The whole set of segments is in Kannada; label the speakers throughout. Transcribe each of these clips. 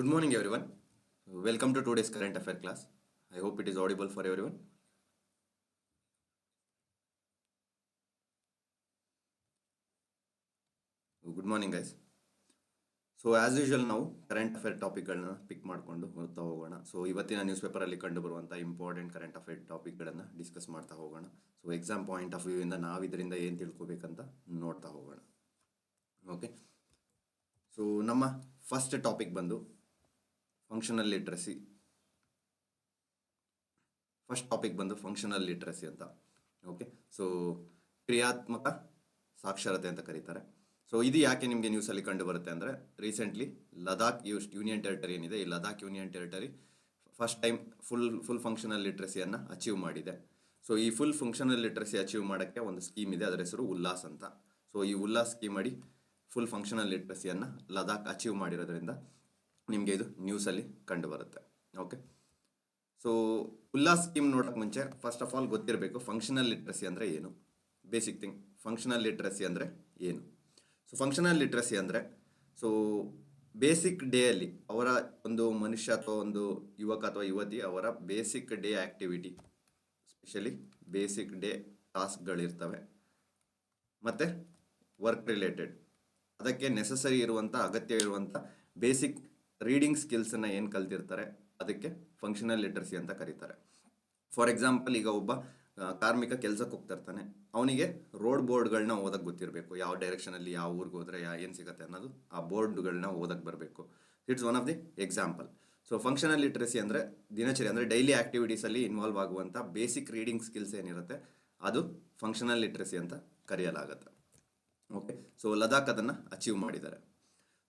Speaker 1: Good morning, everyone. Welcome to today's current affair class. I hope it is audible for everyone. Good morning guys. So as usual ನಾವು ಕರೆಂಟ್ ಅಫೇರ್ ಟಾಪಿಕ್ಗಳನ್ನ ಪಿಕ್ ಮಾಡಿಕೊಂಡು ಹೋಗ್ತಾ ಹೋಗೋಣ ಸೊ ಇವತ್ತಿನ ನ್ಯೂಸ್ ಪೇಪರಲ್ಲಿ ಕಂಡು ಬರುವಂಥ ಇಂಪಾರ್ಟೆಂಟ್ ಕರೆಂಟ್ ಅಫೇರ್ ಟಾಪಿಕ್ಗಳನ್ನು ಡಿಸ್ಕಸ್ ಮಾಡ್ತಾ ಹೋಗೋಣ ಸೊ ಎಕ್ಸಾಮ್ ಪಾಯಿಂಟ್ ಆಫ್ ವ್ಯೂಯಿಂದ ನಾವು ಇದರಿಂದ ಏನು ತಿಳ್ಕೊಬೇಕಂತ ನೋಡ್ತಾ ಹೋಗೋಣ ಓಕೆ ಸೊ ನಮ್ಮ ಫಸ್ಟ್ ಟಾಪಿಕ್ ಬಂದು ಫಂಕ್ಷನಲ್ ಲಿಟ್ರಸಿ ಫಸ್ಟ್ ಟಾಪಿಕ್ ಬಂದು ಫಂಕ್ಷನಲ್ ಲಿಟ್ರಸಿ ಅಂತ. ಓಕೆ ಸೊ ಕ್ರಿಯಾತ್ಮಕ ಸಾಕ್ಷರತೆ ಅಂತ ಕರೀತಾರೆ. ಸೊ ಇದು ಯಾಕೆ ನಿಮಗೆ ನ್ಯೂಸಲ್ಲಿ ಕಂಡು ಬರುತ್ತೆ ಅಂದರೆ ರೀಸೆಂಟ್ಲಿ ಲದಾಖ್ ಯೂಸ್ ಯೂನಿಯನ್ ಟೆರಿಟರಿ ಏನಿದೆ, ಈ Ladakh union territory first time full full functional ಲಿಟ್ರಸಿಯನ್ನು achieve ಮಾಡಿದೆ. ಸೊ ಈ ಫುಲ್ ಫಂಕ್ಷನಲ್ ಲಿಟ್ರಸಿ ಅಚೀವ್ ಮಾಡೋಕ್ಕೆ ಒಂದು ಸ್ಕೀಮ್ ಇದೆ, ಅದರ ಹೆಸರು ಉಲ್ಲಾಸ್ ಅಂತ. ಸೊ ಈ ಉಲ್ಲಾಸ್ ಸ್ಕೀಮ್ ಅಡಿ ಫುಲ್ ಫಂಕ್ಷನಲ್ ಲಿಟ್ರಸಿಯನ್ನು ಲದಾಖ್ ಅಚೀವ್ ಮಾಡಿರೋದ್ರಿಂದ ನಿಮಗೆ ಇದು ನ್ಯೂಸಲ್ಲಿ ಕಂಡು ಬರುತ್ತೆ. ಓಕೆ ಸೊ ಉಲ್ಲಾಸ್ ಸ್ಕೀಮ್ ನೋಡೋಕ್ಕೆ ಮುಂಚೆ ಫಸ್ಟ್ ಆಫ್ ಆಲ್ ಗೊತ್ತಿರಬೇಕು ಫಂಕ್ಷನಲ್ ಲಿಟ್ರಸಿ ಅಂದರೆ ಏನು? ಬೇಸಿಕ್ ಥಿಂಗ್ ಫಂಕ್ಷನಲ್ ಲಿಟ್ರಸಿ ಅಂದರೆ ಏನು? ಸೊ ಫಂಕ್ಷನಲ್ ಲಿಟ್ರಸಿ ಅಂದರೆ ಸೊ ಬೇಸಿಕ್ ಡೇಯಲ್ಲಿ ಅವರ ಒಂದು ಮನುಷ್ಯ ಅಥವಾ ಒಂದು ಯುವಕ ಅಥವಾ ಯುವತಿ ಅವರ basic day activity specially basic day ಟಾಸ್ಕ್ಗಳಿರ್ತವೆ ಮತ್ತು ವರ್ಕ್ ರಿಲೇಟೆಡ್ ಅದಕ್ಕೆ ನೆಸಸರಿ ಇರುವಂಥ ಅಗತ್ಯ ಇರುವಂಥ ಬೇಸಿಕ್ ರೀಡಿಂಗ್ ಸ್ಕಿಲ್ಸನ್ನು ಏನು ಕಲ್ತಿರ್ತಾರೆ? ಅದಕ್ಕೆ ಫಂಕ್ಷನಲ್ ಲಿಟ್ರಸಿ ಅಂತ ಕರೀತಾರೆ. ಫಾರ್ ಎಕ್ಸಾಂಪಲ್ ಈಗ ಒಬ್ಬ ಕಾರ್ಮಿಕ ಕೆಲಸಕ್ಕೆ ಹೋಗ್ತಾ ಇರ್ತಾನೆ ಅವನಿಗೆ ರೋಡ್ ಬೋರ್ಡ್ಗಳನ್ನ ಓದಕ್ಕೆ ಗೊತ್ತಿರಬೇಕು. ಯಾವ ಡೈರೆಕ್ಷನಲ್ಲಿ ಯಾವ ಊರಿಗೆ ಹೋದರೆ, ಯಾ, ಏನು ಸಿಗುತ್ತೆ ಅನ್ನೋದು ಆ ಬೋರ್ಡ್ಗಳನ್ನ ಓದಕ್ಕೆ ಬರಬೇಕು. It's one of the example so functional literacy ಅಂದರೆ ದಿನಚರಿ, ಅಂದರೆ ಡೈಲಿ ಆ್ಯಕ್ಟಿವಿಟೀಸಲ್ಲಿ ಇನ್ವಾಲ್ವ್ ಆಗುವಂಥ ಬೇಸಿಕ್ ರೀಡಿಂಗ್ ಸ್ಕಿಲ್ಸ್ ಏನಿರುತ್ತೆ, ಅದು ಫಂಕ್ಷನಲ್ ಲಿಟ್ರಸಿ ಅಂತ ಕರೆಯಲಾಗುತ್ತೆ. ಓಕೆ ಸೊ ಲದಾಖ್ ಅದನ್ನು ಅಚೀವ್ ಮಾಡಿದ್ದಾರೆ.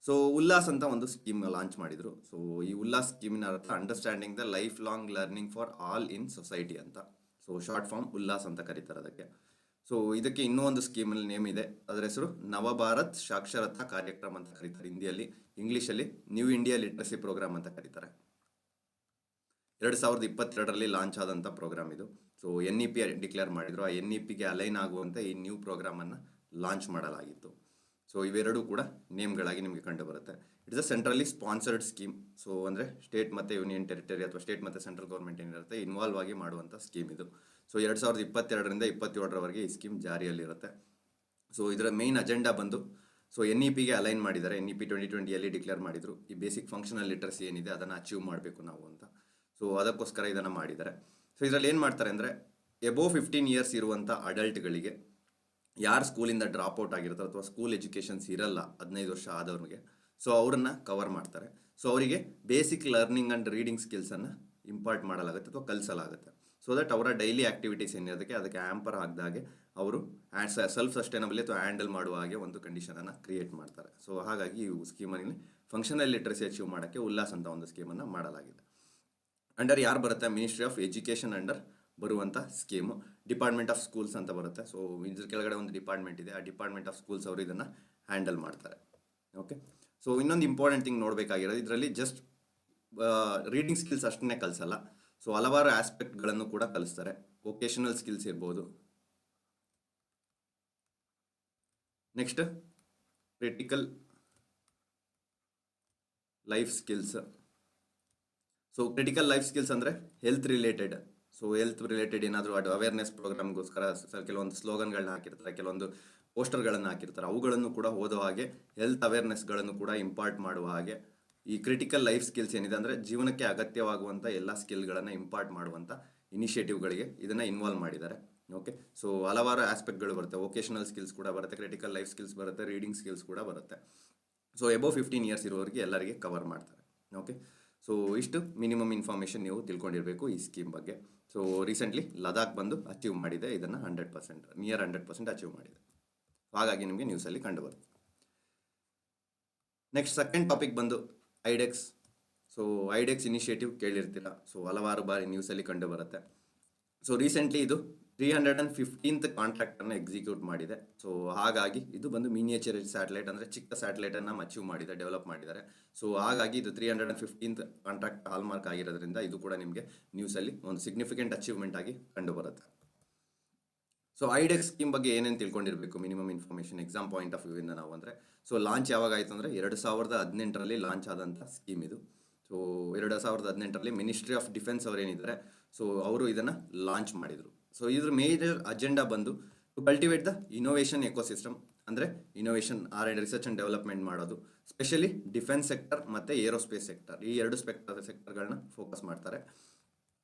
Speaker 1: ಸೊ ಉಲ್ಲಾಸ್ ಅಂತ ಒಂದು ಸ್ಕೀಮ್ ಲಾಂಚ್ ಮಾಡಿದರು. ಸೊ ಈ ಉಲ್ಲಾಸ್ ಸ್ಕೀಮಿನ ಅರ್ಥ understanding the lifelong learning for all in society ಅಂತ. ಸೊ ಶಾರ್ಟ್ ಫಾರ್ಮ್ ಉಲ್ಲಾಸ್ ಅಂತ ಕರೀತಾರೆ ಅದಕ್ಕೆ. ಸೊ ಇದಕ್ಕೆ ಇನ್ನೂ ಒಂದು ಸ್ಕೀಮಲ್ಲಿ ನೇಮ್ ಇದೆ. ಅದರ ಹೆಸರು ನವಭಾರತ್ ಸಾಕ್ಷರತಾ ಕಾರ್ಯಕ್ರಮ ಅಂತ ಕರೀತಾರೆ ಹಿಂದಿಯಲ್ಲಿ. ಇಂಗ್ಲೀಷಲ್ಲಿ ನ್ಯೂ ಇಂಡಿಯಾ ಲಿಟ್ರಸಿ ಪ್ರೋಗ್ರಾಮ್ ಅಂತ ಕರೀತಾರೆ. ಎರಡು ಸಾವಿರದ ಇಪ್ಪತ್ತೆರಡರಲ್ಲಿ ಲಾಂಚ್ ಆದಂಥ ಪ್ರೋಗ್ರಾಮ್ ಇದು. So N E P declare ಮಾಡಿದ್ರು. ಆ ಎನ್ ಇ ಪಿಗೆ ಅಲೈನ್ ಆಗುವಂತೆ ಈ ನ್ಯೂ ಪ್ರೋಗ್ರಾಮನ್ನು ಲಾಂಚ್ ಮಾಡಲಾಗಿತ್ತು. ಸೊ ಇವೆರಡೂ ಕೂಡ ನೇಮ್ಗಳಾಗಿ ನಿಮಗೆ ಕಂಡು ಬರುತ್ತೆ it's a centrally sponsored scheme so ಅಂದರೆ ಸ್ಟೇಟ್ ಮತ್ತು ಯೂನಿಯನ್ ಟೆರಿಟರಿ ಅಥವಾ ಸ್ಟೇಟ್ ಮತ್ತು ಸೆಂಟ್ರಲ್ ಗೌರ್ಮೆಂಟ್ ಏನಿರುತ್ತೆ ಇನ್ವಾಲ್ವ್ ಆಗಿ ಮಾಡುವಂಥ ಸ್ಕೀಮ್ ಇದು. ಸೊ ಎರಡು ಸಾವಿರದ ಇಪ್ಪತ್ತೆರಡರಿಂದ ಇಪ್ಪತ್ತೇಳರವರೆಗೆ ಈ ಸ್ಕೀಮ್ ಜಾರಿಯಲ್ಲಿರುತ್ತೆ. ಸೊ ಇದರ ಮೇನ್ ಅಜೆಂಡಾ ಬಂದು ಸೊ ಎನ್ ಇ ಪಿಗೆ ಅಲೈನ್ ಮಾಡಿದ್ದಾರೆ. ಎನ್ ಇ ಪಿ ಟ್ವೆಂಟಿ ಟ್ವೆಂಟಿಯಲ್ಲಿ ಡಿಕ್ಲೇರ್ ಮಾಡಿದರು. ಈ ಬೇಸಿಕ್ ಫಂಕ್ಷನಲ್ ಲಿಟ್ರಸಿ ಏನಿದೆ, ಅದನ್ನು ಅಚೀವ್ ಮಾಡಬೇಕು ನಾವು ಅಂತ. ಸೊ ಅದಕ್ಕೋಸ್ಕರ ಇದನ್ನು ಮಾಡಿದ್ದಾರೆ. ಸೊ ಇದರಲ್ಲಿ ಏನು ಮಾಡ್ತಾರೆ ಅಂದರೆ ಎಬೋ ಫಿಫ್ಟೀನ್ ಇಯರ್ಸ್ ಇರುವಂಥ ಅಡಲ್ಟ್ಗಳಿಗೆ ಯಾರು ಸ್ಕೂಲಿಂದ ಡ್ರಾಪ್ ಔಟ್ ಆಗಿರ್ತಾರೆ ಅಥವಾ ಸ್ಕೂಲ್ ಎಜುಕೇಷನ್ಸ್ ಇರಲ್ಲ ಹದಿನೈದು ವರ್ಷ ಆದವ್ರಿಗೆ. ಸೊ ಅವರನ್ನು ಕವರ್ ಮಾಡ್ತಾರೆ. ಸೊ ಅವರಿಗೆ ಬೇಸಿಕ್ ಲರ್ನಿಂಗ್ ಆ್ಯಂಡ್ ರೀಡಿಂಗ್ ಸ್ಕಿಲ್ಸನ್ನು ಇಂಪಾರ್ಟ್ ಮಾಡಲಾಗುತ್ತೆ ಅಥವಾ ಕಲಿಸಲಾಗುತ್ತೆ. ಸೊ ದಟ್ ಅವರ ಡೈಲಿ ಆ್ಯಕ್ಟಿವಿಟೀಸ್ ಏನಿರೋದಕ್ಕೆ ಅದಕ್ಕೆ ಆ್ಯಂಪರ್ ಆಗದಾಗೆ ಅವರು ಸೆಲ್ಫ್ ಸಸ್ಟೈನಬಲಿ ಅಥವಾ ಹ್ಯಾಂಡಲ್ ಮಾಡುವ ಹಾಗೆ ಒಂದು ಕಂಡೀಷನನ್ನು ಕ್ರಿಯೇಟ್ ಮಾಡ್ತಾರೆ. ಸೊ ಹಾಗಾಗಿ ಈ ಸ್ಕೀಮಲ್ಲಿ ಫಂಕ್ಷನಲ್ ಲಿಟ್ರಸಿ ಅಚೀವ್ ಮಾಡೋಕ್ಕೆ ಉಲ್ಲಾಸ್ ಅಂತ ಒಂದು ಸ್ಕೀಮನ್ನು ಮಾಡಲಾಗಿದೆ. ಅಂಡರ್ ಯಾರು ಬರುತ್ತೆ? ಮಿನಿಸ್ಟ್ರಿ ಆಫ್ ಎಜುಕೇಷನ್ ಅಂಡರ್ ಬರುವಂಥ ಸ್ಕೀಮು ಡಿಪಾರ್ಟ್ಮೆಂಟ್ ಆಫ್ ಸ್ಕೂಲ್ಸ್ ಅಂತ ಬರುತ್ತೆ. ಸೊ ಇದ್ರ ಕೆಳಗಡೆ ಒಂದು ಡಿಪಾರ್ಟ್ಮೆಂಟ್ ಇದೆ. ಆ ಡಿಪಾರ್ಟ್ಮೆಂಟ್ ಆಫ್ ಸ್ಕೂಲ್ಸ್ ಅವರು ಇದನ್ನು ಹ್ಯಾಂಡಲ್ ಮಾಡ್ತಾರೆ. ಓಕೆ ಸೊ ಇನ್ನೊಂದು ಇಂಪಾರ್ಟೆಂಟ್ ಥಿಂಗ್ ನೋಡಬೇಕಾಗಿರೋದು, ಇದರಲ್ಲಿ ಜಸ್ಟ್ ರೀಡಿಂಗ್ ಸ್ಕಿಲ್ಸ್ ಅಷ್ಟನ್ನೇ ಕಲಿಸಲ್ಲ. ಸೊ ಹಲವಾರು ಆಸ್ಪೆಕ್ಟ್ಗಳನ್ನು ಕೂಡ ಕಲಿಸ್ತಾರೆ. ವೊಕೇಶನಲ್ ಸ್ಕಿಲ್ಸ್ ಇರ್ಬೋದು. Next critical life skills so critical life skills ಅಂದರೆ health related so health related ಏನಾದರೂ ಅದು ಅವೇರ್ನೆಸ್ ಪ್ರೋಗ್ರಾಮ್ಗೋಸ್ಕರ ಸರ್, ಕೆಲವೊಂದು ಸ್ಲೋಗನ್ಗಳನ್ನ ಹಾಕಿರ್ತಾರೆ, ಕೆಲವೊಂದು ಪೋಸ್ಟರ್ಗಳನ್ನು ಹಾಕಿರ್ತಾರೆ, ಅವುಗಳನ್ನು ಕೂಡ ಓದೋ ಹಾಗೆ ಹೆಲ್ತ್ ಅವೇರ್ನೆಸ್ಗಳನ್ನು ಕೂಡ ಇಂಪಾರ್ಟ್ ಮಾಡುವ ಹಾಗೆ ಈ ಕ್ರಿಟಿಕಲ್ ಲೈಫ್ ಸ್ಕಿಲ್ಸ್ ಏನಿದೆ ಅಂದರೆ ಜೀವನಕ್ಕೆ ಅಗತ್ಯವಾಗುವಂಥ ಎಲ್ಲ ಸ್ಕಿಲ್ಗಳನ್ನು ಇಂಪಾರ್ಟ್ ಮಾಡುವಂಥ ಇನಿಷಿಯೇಟಿವ್ಗಳಿಗೆ ಇದನ್ನು ಇನ್ವಾಲ್ವ್ ಮಾಡಿದ್ದಾರೆ. ಓಕೆ ಸೊ ಹಲವಾರು ಆಸ್ಪೆಕ್ಟ್ಗಳು ಬರುತ್ತೆ. ವೊಕೇಶನಲ್ ಸ್ಕಿಲ್ಸ್ ಕೂಡ ಬರುತ್ತೆ ಕ್ರಿಟಿಕಲ್ ಲೈಫ್ ಸ್ಕಿಲ್ಸ್ ಬರುತ್ತೆ ರೀಡಿಂಗ್ ಸ್ಕಿಲ್ಸ್ ಕೂಡ ಬರುತ್ತೆ. ಸೊ ಎಬೋ ಫಿಫ್ಟೀನ್ ಇಯರ್ಸ್ ಇರೋರಿಗೆ ಎಲ್ಲರಿಗೆ ಕವರ್ ಮಾಡ್ತಾರೆ. ಓಕೆ ಸೊ ಇಷ್ಟು ಮಿನಿಮಮ್ ಇನ್ಫಾರ್ಮೇಷನ್ ನೀವು ತಿಳ್ಕೊಂಡಿರಬೇಕು ಈ ಸ್ಕೀಮ್ ಬಗ್ಗೆ. ಸೊ ರೀಸೆಂಟ್ಲಿ ಲದಾಖ್ ಬಂದು ಅಚೀವ್ ಮಾಡಿದೆ. ಇದನ್ನು hundred percent near hundred percent achieve ಮಾಡಿದೆ. ಹಾಗಾಗಿ ನಿಮಗೆ ನ್ಯೂಸಲ್ಲಿ ಕಂಡು ಬರುತ್ತೆ ನೆಕ್ಸ್ಟ್ ಸೆಕೆಂಡ್ ಟಾಪಿಕ್ ಬಂದು ಐಡೆಕ್ಸ್ ಸೊ ಐಡೆಕ್ಸ್ ಇನಿಷಿಯೇಟಿವ್ ಕೇಳಿರ್ತೀರ? ಸೊ ಹಲವಾರು ಬಾರಿ ನ್ಯೂಸಲ್ಲಿ ಕಂಡು ಬರುತ್ತೆ ಸೊ ರೀಸೆಂಟ್ಲಿ ಇದು ತ್ರೀ ಹಂಡ್ರೆಡ್ ಆ್ಯಂಡ್ ಫಿಫ್ಟೀನ್ತ್ ಕಾಂಟ್ರಾಕ್ಟನ್ನು ಎಕ್ಸಿಕ್ಯೂಟ್ ಮಾಡಿದೆ. ಸೊ ಹಾಗಾಗಿ ಇದು ಬಂದು ಮಿನಿಯೇಚರ್ ಸ್ಯಾಟಲೈಟ್ ಅಂದರೆ ಚಿಕ್ಕ ಸ್ಯಾಟಲೈಟನ್ನು ಅಚೀವ್ ಮಾಡಿದೆ ಡೆವಲಪ್ ಮಾಡಿದ್ದಾರೆ. ಸೊ ಹಾಗಾಗಿ ಇದು three hundred and fifteenth contract hallmark ಆಗಿರೋದ್ರಿಂದ ಇದು ಕೂಡ ನಿಮಗೆ ನ್ಯೂಸಲ್ಲಿ ಒಂದು ಸಿಗ್ನಿಫಿಕೆಂಟ್ ಅಚೀವ್ಮೆಂಟ್ ಆಗಿ ಕಂಡು ಬರುತ್ತೆ ಸೊ ಐಡೆಕ್ಸ್ ಸ್ಕೀಮ್ ಬಗ್ಗೆ ಏನೇನು ತಿಳ್ಕೊಂಡಿರಬೇಕು? Minimum information exam point of ವ್ಯೂವಿಂದ ನಾವು ಅಂದರೆ. ಸೊ ಲಾಂಚ್ ಯಾವಾಗ ಆಯಿತು ಅಂದರೆ ಎರಡು ಸಾವಿರದ ಹದಿನೆಂಟರಲ್ಲಿ ಲಾಂಚ್ ಆದಂಥ ಸ್ಕೀಮ್ ಇದು. ಸೊ ಎರಡು ಸಾವಿರದ ಹದಿನೆಂಟರಲ್ಲಿ ಮಿನಿಸ್ಟ್ರಿ ಆಫ್ ಡಿಫೆನ್ಸ್ ಅವರೇನಿದ್ದಾರೆ ಸೊ ಅವರು ಇದನ್ನು ಲಾಂಚ್ ಮಾಡಿದರು. ಸೊ ಇದ್ರ ಮೇಜರ್ ಅಜೆಂಡಾ ಬಂದು to cultivate the innovation ecosystem ಅಂದರೆ innovation R and research and development ಮಾಡೋದು. ಸ್ಪೆಷಲಿ ಡಿಫೆನ್ಸ್ ಸೆಕ್ಟರ್ ಮತ್ತು ಏರೋಸ್ಪೇಸ್ ಸೆಕ್ಟರ್ ಈ ಎರಡು ಸ್ಪೆಕ್ಟರ್ ಸೆಕ್ಟರ್ಗಳನ್ನ ಫೋಕಸ್ ಮಾಡ್ತಾರೆ.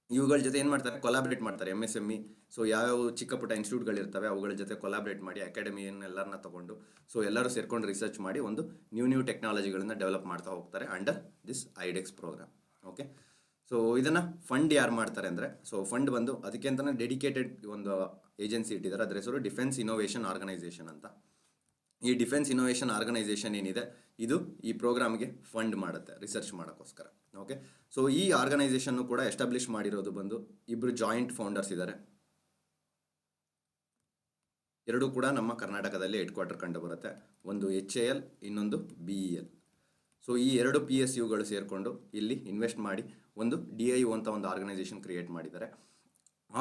Speaker 1: ಇವುಗಳ ಜೊತೆ ಏನು ಮಾಡ್ತಾರೆ? ಕೊಲಾಬ್ರೇಟ್ ಮಾಡ್ತಾರೆ. M S M E so ಯಾವ್ಯಾವ ಚಿಕ್ಕ ಪುಟ್ಟ ಇನ್ಸ್ಟಿಟ್ಯೂಟ್ಗಳಿರ್ತವೆ ಅವುಗಳ ಜೊತೆ ಕೊಲಾಬ್ರೇಟ್ ಮಾಡಿ ಅಕಾಡೆಮಿಯನ್ನೆಲ್ಲರನ್ನ ತಗೊಂಡು ಸೊ ಎಲ್ಲರೂ ಸೇರ್ಕೊಂಡು ರಿಸರ್ಚ್ ಮಾಡಿ ಒಂದು ನ್ಯೂ ನ್ಯೂ ಟೆಕ್ನಾಲಜಿಗಳನ್ನ ಡೆವಲಪ್ ಮಾಡ್ತಾ ಹೋಗ್ತಾರೆ under this iDEX programme okay so ಇದನ್ನು ಫಂಡ್ ಯಾರು ಮಾಡ್ತಾರೆ ಅಂದರೆ ಸೊ ಫಂಡ್ ಬಂದು ಅದಕ್ಕೆ ಅಂತಲೇ ಡೆಡಿಕೇಟೆಡ್ ಒಂದು ಏಜೆನ್ಸಿ ಇಟ್ಟಿದ್ದಾರೆ. ಅದರ ಹೆಸರು ಡಿಫೆನ್ಸ್ ಇನೋವೇಷನ್ ಆರ್ಗನೈಸೇಷನ್ ಅಂತ. ಈ ಡಿಫೆನ್ಸ್ ಇನೋವೇಷನ್ ಆರ್ಗನೈಸೇಷನ್ ಏನಿದೆ, ಇದು ಈ ಪ್ರೋಗ್ರಾಮ್ಗೆ ಫಂಡ್ ಮಾಡುತ್ತೆ ರಿಸರ್ಚ್ ಮಾಡೋಕ್ಕೋಸ್ಕರ. ಓಕೆ ಸೊ ಈ ಆರ್ಗನೈಸೇಷನ್ನು ಕೂಡ ಎಸ್ಟಾಬ್ಲಿಷ್ ಮಾಡಿರೋದು ಬಂದು ಇಬ್ಬರು ಜಾಯಿಂಟ್ ಫೌಂಡರ್ಸ್ ಇದ್ದಾರೆ. ಎರಡೂ ಕೂಡ ನಮ್ಮ ಕರ್ನಾಟಕದಲ್ಲಿ ಹೆಡ್ ಕ್ವಾರ್ಟರ್ ಕಂಡು ಬರುತ್ತೆ. ಒಂದು ಎಚ್ ಎ ಎಲ್ ಇನ್ನೊಂದು ಬಿ ಇ ಎಲ್ ಸೊ ಈ ಎರಡು ಪಿ ಎಸ್ ಯುಗಳು ಸೇರಿಕೊಂಡು ಇಲ್ಲಿ ಇನ್ವೆಸ್ಟ್ ಮಾಡಿ ಒಂದು ಡಿ ಐ ಅಂತ ಒಂದು ಆರ್ಗನೈಸೇಷನ್ ಕ್ರಿಯೇಟ್ ಮಾಡಿದ್ದಾರೆ.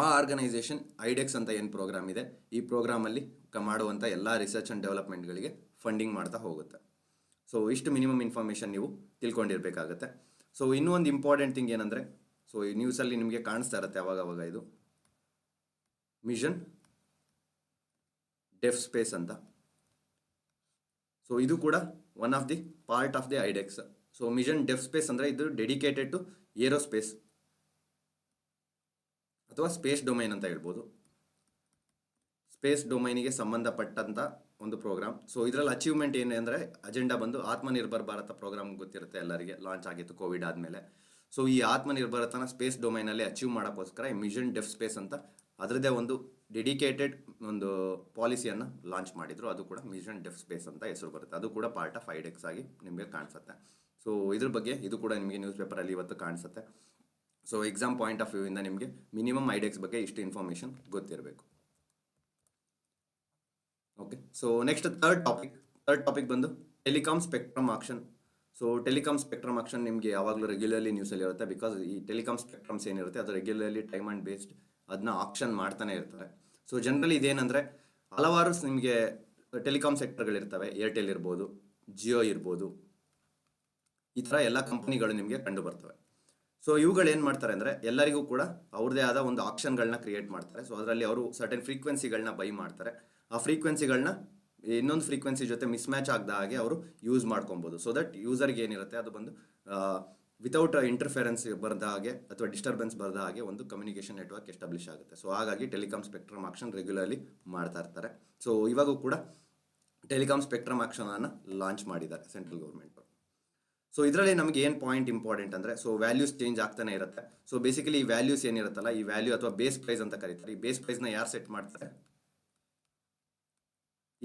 Speaker 1: ಆ ಆರ್ಗನೈಸೇಷನ್ ಐಡೆಕ್ಸ್ ಅಂತ ಏನು ಪ್ರೋಗ್ರಾಮ್ ಇದೆ? ಈ ಪ್ರೋಗ್ರಾಮಲ್ಲಿ ಮಾಡುವಂಥ ಎಲ್ಲ ರಿಸರ್ಚ್ ಆ್ಯಂಡ್ ಡೆವಲಪ್ಮೆಂಟ್ಗಳಿಗೆ ಫಂಡಿಂಗ್ ಮಾಡ್ತಾ ಹೋಗುತ್ತೆ. ಸೊ ಇಷ್ಟು ಮಿನಿಮಮ್ ಇನ್ಫಾರ್ಮೇಷನ್ ನೀವು ತಿಳ್ಕೊಂಡಿರಬೇಕಾಗತ್ತೆ. ಸೊ ಇನ್ನೂ ಒಂದು ಇಂಪಾರ್ಟೆಂಟ್ ಥಿಂಗ್ ಏನಂದರೆ ಸೊ ಈ ನ್ಯೂಸಲ್ಲಿ ನಿಮಗೆ ಕಾಣಿಸ್ತಾ ಇರುತ್ತೆ ಅವಾಗ ಅವಾಗ ಇದು. ಮಿಷನ್ ಡೆಫ್ ಸ್ಪೇಸ್ ಅಂತ. ಸೊ ಇದು ಕೂಡ one of the part of the iDEX so mission def space ಅಂದರೆ ಇದು ಡೆಡಿಕೇಟೆಡ್ ಟು ಏರೋಸ್ಪೇಸ್. ಅಥವಾ ಸ್ಪೇಸ್ ಡೊಮೈನ್ ಅಂತ ಹೇಳ್ಬೋದು. ಸ್ಪೇಸ್ ಡೊಮೈನಿಗೆ ಸಂಬಂಧಪಟ್ಟಂಥ ಒಂದು ಪ್ರೋಗ್ರಾಮ್ ಸೊ, ಇದರಲ್ಲಿ ಅಚೀವ್ಮೆಂಟ್ ಏನು ಅಂದರೆ ಅಜೆಂಡಾ ಬಂದು ಆತ್ಮನಿರ್ಭರ್ ಭಾರತ ಪ್ರೋಗ್ರಾಮ್ ಗೊತ್ತಿರುತ್ತೆ ಎಲ್ಲರಿಗೆ ಲಾಂಚ್ ಆಗಿತ್ತು ಕೋವಿಡ್ ಆದಮೇಲೆ. ಸೊ, ಈ ಆತ್ಮನಿರ್ಭರತನ ಸ್ಪೇಸ್ ಡೊಮೈನಲ್ಲಿ ಅಚೀವ್ ಮಾಡೋಕ್ಕೋಸ್ಕರ ಈ ಮಿಷನ್ ಡೆಫ್ ಸ್ಪೇಸ್ ಅಂತ ಅದರದ್ದೇ ಒಂದು ಡೆಡಿಕೇಟೆಡ್ ಒಂದು ಪಾಲಿಸಿಯನ್ನು ಲಾಂಚ್ ಮಾಡಿದರು. ಅದು ಕೂಡ ಮಿಷನ್ ಡೆಫ್ ಸ್ಪೇಸ್ ಅಂತ ಹೆಸರು ಬರುತ್ತೆ. ಅದು ಕೂಡ ಪಾರ್ಟ್ ಆಫ್ ಐಡೆಕ್ಸ್ ಆಗಿ ನಿಮಗೆ ಕಾಣಿಸುತ್ತೆ. ಸೊ ಇದ್ರ ಬಗ್ಗೆ ಇದು ಕೂಡ ನಿಮಗೆ ನ್ಯೂಸ್ ಪೇಪರಲ್ಲಿ ಇವತ್ತು ಕಾಣಿಸುತ್ತೆ. So exam point of view ಇಂದ ನಿಮಗೆ ಮಿನಿಮಮ್ ಐಡಿಯಾಸ್ ಬಗ್ಗೆ ಇಷ್ಟು ಇನ್ಫಾರ್ಮೇಶನ್ ಗೊತ್ತಿರಬೇಕು. Okay so next third topic third topic ಬಂದು telecom spectrum auction so telecom spectrum auction ನಿಮಗೆ ಯಾವಾಗಲೂ ರೆಗ್ಯುಲರ್ಲಿ ನ್ಯೂಸಲ್ಲಿ ಇರುತ್ತೆ ಬಿಕಾಸ್ ಈ ಟೆಲಿಕಾಮ್ ಸ್ಪೆಕ್ಟ್ರಮ್ಸ್ ಏನಿರುತ್ತೆ ಅದು ರೆಗ್ಯುಲರ್ಲಿ ಟೈಮ್ ಆ್ಯಂಡ್ ಬೇಸ್ಡ್ ಅದನ್ನ ಆಕ್ಷನ್ ಮಾಡ್ತಾನೆ ಇರ್ತಾರೆ. ಸೊ ಜನರಲಿ ಇದೇನಂದರೆ ಹಲವಾರು ನಿಮಗೆ ಟೆಲಿಕಾಮ್ ಸೆಕ್ಟರ್ಗಳಿರ್ತವೆ ಏರ್ಟೆಲ್ ಇರ್ಬೋದು ಜಿಯೋ ಇರ್ಬೋದು ಈ ಥರ ಎಲ್ಲ ಕಂಪ್ನಿಗಳು ನಿಮಗೆ ಕಂಡು ಬರ್ತವೆ ಸೊ ಇವುಗಳು ಏನು ಮಾಡ್ತಾರೆ ಅಂದರೆ ಎಲ್ಲರಿಗೂ ಕೂಡ ಅವ್ರದ್ದೇ ಆದ ಒಂದು ಆಪ್ಷನ್ಗಳನ್ನ ಕ್ರಿಯೇಟ್ ಮಾಡ್ತಾರೆ. ಸೊ ಅದರಲ್ಲಿ ಅವರು ಸರ್ಟನ್ ಫ್ರೀಕ್ವೆನ್ಸಿಗಳನ್ನ ಬೈ ಮಾಡ್ತಾರೆ. ಆ ಫ್ರೀಕ್ವೆನ್ಸಿಗಳನ್ನ ಇನ್ನೊಂದು ಫ್ರೀಕ್ವೆನ್ಸಿ ಜೊತೆ ಮಿಸ್ ಮ್ಯಾಚ್ ಆಗದ ಹಾಗೆ ಅವರು ಯೂಸ್ ಮಾಡ್ಕೊಬೋದು. ಸೊ ದಟ್ ಯೂಸರ್ಗೆ ಏನಿರುತ್ತೆ, ಅದು ಬಂದು ವಿತೌಟ್ ಇಂಟರ್ಫೆರೆನ್ಸ್ ಬರದ ಹಾಗೆ ಅಥವಾ ಡಿಸ್ಟರ್ಬೆನ್ಸ್ ಬರದ ಹಾಗೆ ಒಂದು ಕಮ್ಯುನಿಕೇಷನ್ ನೆಟ್ವರ್ಕ್ ಎಸ್ಟಾಬ್ಲಿಷ್ ಆಗುತ್ತೆ. ಸೊ ಹಾಗಾಗಿ ಟೆಲಿಕಾಮ್ ಸ್ಪೆಕ್ಟ್ರಮ್ ಆಕ್ಷನ್ ರೆಗ್ಯುಲರ್ಲಿ ಮಾಡ್ತಾ ಇರ್ತಾರೆ. ಸೊ ಇವಾಗೂ ಕೂಡ ಟೆಲಿಕಾಮ್ ಸ್ಪೆಕ್ಟ್ರಮ್ ಆಕ್ಷನನ್ನು ಲಾಂಚ್ ಮಾಡಿದ್ದಾರೆ ಸೆಂಟ್ರಲ್ ಗೌರ್ಮೆಂಟ್ ಸೊ ಇದರಲ್ಲಿ ನಮಗೆ ಏನು ಪಾಯಿಂಟ್ ಇಂಪಾರ್ಟೆಂಟ್ ಅಂದರೆ ಸೊ ವ್ಯಾಲ್ಯೂಸ್ ಚೇಂಜ್ ಆಗ್ತಾನೆ ಇರುತ್ತೆ. ಸೊ ಬೇಸಿಕಲಿ ಈ ವ್ಯಾಲ್ಯೂಸ್ ಏನಿರುತ್ತಲ್ಲ, ಈ ವ್ಯಾಲ್ಯೂ ಅಥವಾ ಬೇಸ್ ಪ್ರೈಸ್ ಅಂತ ಕರೀತಾರೆ. ಈ ಬೇಸ್ ಪ್ರೈಸ್ನ ಯಾರು ಸೆಟ್ ಮಾಡ್ತಾರೆ?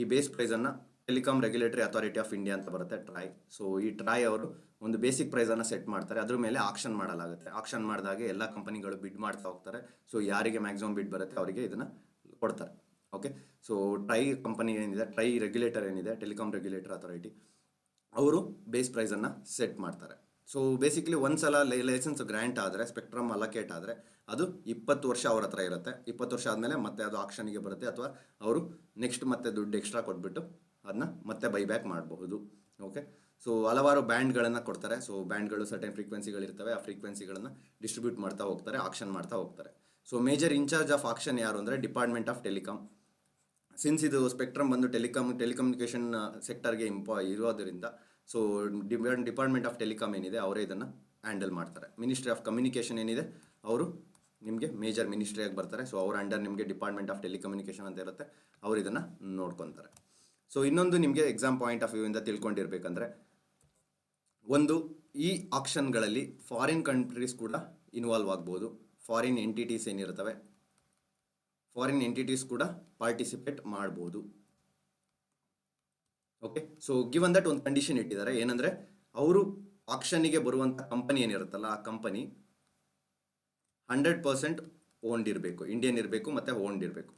Speaker 1: ಈ base ಪ್ರೈಸನ್ನು telecom regulatory authority of India ಅಂತ ಬರುತ್ತೆ ಟ್ರೈ ಸೊ ಈ ಟ್ರೈ ಅವರು ಒಂದು ಬೇಸಿಕ್ ಪ್ರೈಸನ್ನು ಸೆಟ್ ಮಾಡ್ತಾರೆ. ಅದ್ರ ಮೇಲೆ ಆಕ್ಷನ್ ಮಾಡಲಾಗುತ್ತೆ. ಆಕ್ಷನ್ ಮಾಡಿದಾಗ ಎಲ್ಲ ಕಂಪನಿಗಳು ಬಿಡ್ ಮಾಡ್ತಾ ಹೋಗ್ತಾರೆ. ಸೊ ಯಾರಿಗೆ ಮ್ಯಾಕ್ಸಿಮಮ್ ಬಿಡ್ ಬರುತ್ತೆ ಅವರಿಗೆ ಇದನ್ನು ಕೊಡ್ತಾರೆ. ಓಕೆ ಸೊ ಟ್ರೈ ಕಂಪನಿ ಏನಿದೆ? ಟ್ರೈ ರೆಗ್ಯುಲೇಟರ್ ಏನಿದೆ? ಟೆಲಿಕಾಮ್ ರೆಗ್ಯುಲೇಟರ್ ಅಥಾರಿಟಿ ಅವರು ಬೇಸ್ ಪ್ರೈಸನ್ನು ಸೆಟ್ ಮಾಡ್ತಾರೆ. ಸೊ ಬೇಸಿಕಲಿ ಒಂದ್ಸಲ ಲೈಸೆನ್ಸ್ ಗ್ರ್ಯಾಂಟ್ ಆದರೆ ಸ್ಪೆಕ್ಟ್ರಮ್ ಅಲೋಕೇಟ್ ಆದರೆ ಅದು ಇಪ್ಪತ್ತು ವರ್ಷ ಅವ್ರ ಹತ್ರ ಇರುತ್ತೆ. ಇಪ್ಪತ್ತು ವರ್ಷ ಆದಮೇಲೆ ಮತ್ತೆ ಅದು ಆಕ್ಷನಿಗೆ ಬರುತ್ತೆ ಅಥವಾ ಅವರು ನೆಕ್ಸ್ಟ್ ಮತ್ತೆ ದುಡ್ಡು ಎಕ್ಸ್ಟ್ರಾ ಕೊಟ್ಬಿಟ್ಟು ಅದನ್ನ ಮತ್ತೆ ಬೈಬ್ಯಾಕ್ ಮಾಡಬಹುದು. ಓಕೆ ಸೊ ಹಲವಾರು ಬ್ಯಾಂಡ್ಗಳನ್ನು ಕೊಡ್ತಾರೆ. ಸೊ ಬ್ಯಾಂಡ್ಗಳು ಸರ್ಟೆನ್ ಫ್ರೀಕ್ವೆನ್ಸಿಗಳಿರ್ತವೆ ಆ ಫ್ರೀಕ್ವೆನ್ಸಿಗಳನ್ನು ಡಿಸ್ಟ್ರಿಬ್ಯೂಟ್ ಮಾಡ್ತಾ ಹೋಗ್ತಾರೆ ಆಕ್ಷನ್ ಮಾಡ್ತಾ ಹೋಗ್ತಾರೆ. So major in charge of auction ಯಾರು ಅಂದರೆ ಡಿಪಾರ್ಟ್ಮೆಂಟ್ ಆಫ್ ಟೆಲಿಕಾಮ್ ಸಿನ್ಸ್ ಇದು ಸ್ಪೆಕ್ಟ್ರಮ್ ಬಂದು ಟೆಲಿಕಾಮ್ ಟೆಲಿಕಮ್ಯುನಿಕೇಷನ್ ಸೆಕ್ಟರ್ಗೆ ಇಂಪಾ ಇರೋದರಿಂದ ಸೊ ಡಿಪಾರ್ಟ್ಮೆಂಟ್ ಆಫ್ ಟೆಲಿಕಾಮ್ ಏನಿದೆ, ಅವರೇ ಇದನ್ನು ಹ್ಯಾಂಡಲ್ ಮಾಡ್ತಾರೆ. ಮಿನಿಸ್ಟ್ರಿ ಆಫ್ ಕಮ್ಯುನಿಕೇಷನ್ ಏನಿದೆ, ಅವರು ನಿಮಗೆ ಮೇಜರ್ ಮಿನಿಸ್ಟ್ರಿಯಾಗಿ ಬರ್ತಾರೆ. ಸೊ ಅವ್ರ ಅಂಡರ್ ನಿಮಗೆ ಡಿಪಾರ್ಟ್ಮೆಂಟ್ ಆಫ್ ಟೆಲಿಕಮ್ಯುನಿಕೇಷನ್ ಅಂತ ಇರುತ್ತೆ, ಅವ್ರು ಇದನ್ನು ನೋಡ್ಕೊತಾರೆ. ಸೊ ಇನ್ನೊಂದು ನಿಮಗೆ ಎಕ್ಸಾಮ್ ಪಾಯಿಂಟ್ ಆಫ್ ವ್ಯೂ ಇಂದ ತಿಳ್ಕೊಂಡಿರ್ಬೇಕಂದ್ರೆ, ಒಂದು ಈ ಆಕ್ಷನ್ಗಳಲ್ಲಿ ಫಾರಿನ್ ಕಂಟ್ರೀಸ್ ಕೂಡ ಇನ್ವಾಲ್ವ್ ಆಗ್ಬೋದು. ಫಾರಿನ್ ಎಂಟಿಟೀಸ್ ಏನಿರ್ತವೆ ಫಾರಿನ್ ಎಂಟಿಟೀಸ್ ಕೂಡ ಪಾರ್ಟಿಸಿಪೇಟ್ ಮಾಡ್ಬೋದು. ಓಕೆ ಸೊ ಗಿವನ್ ದಟ್ ಒಂದು ಕಂಡೀಷನ್ ಇಟ್ಟಿದ್ದಾರೆ, ಏನಂದ್ರೆ ಅವರು ಆಕ್ಷನ್ನಿಗೆ ಬರುವಂಥ ಕಂಪನಿ ಏನಿರುತ್ತಲ್ಲ, ಆ ಕಂಪನಿ ಹಂಡ್ರೆಡ್ ಪರ್ಸೆಂಟ್ ಓನ್ಡ್ ಇರಬೇಕು. ಇಂಡಿಯನ್ ಇರಬೇಕು ಮತ್ತೆ ಓನ್ಡ್ ಇರಬೇಕು.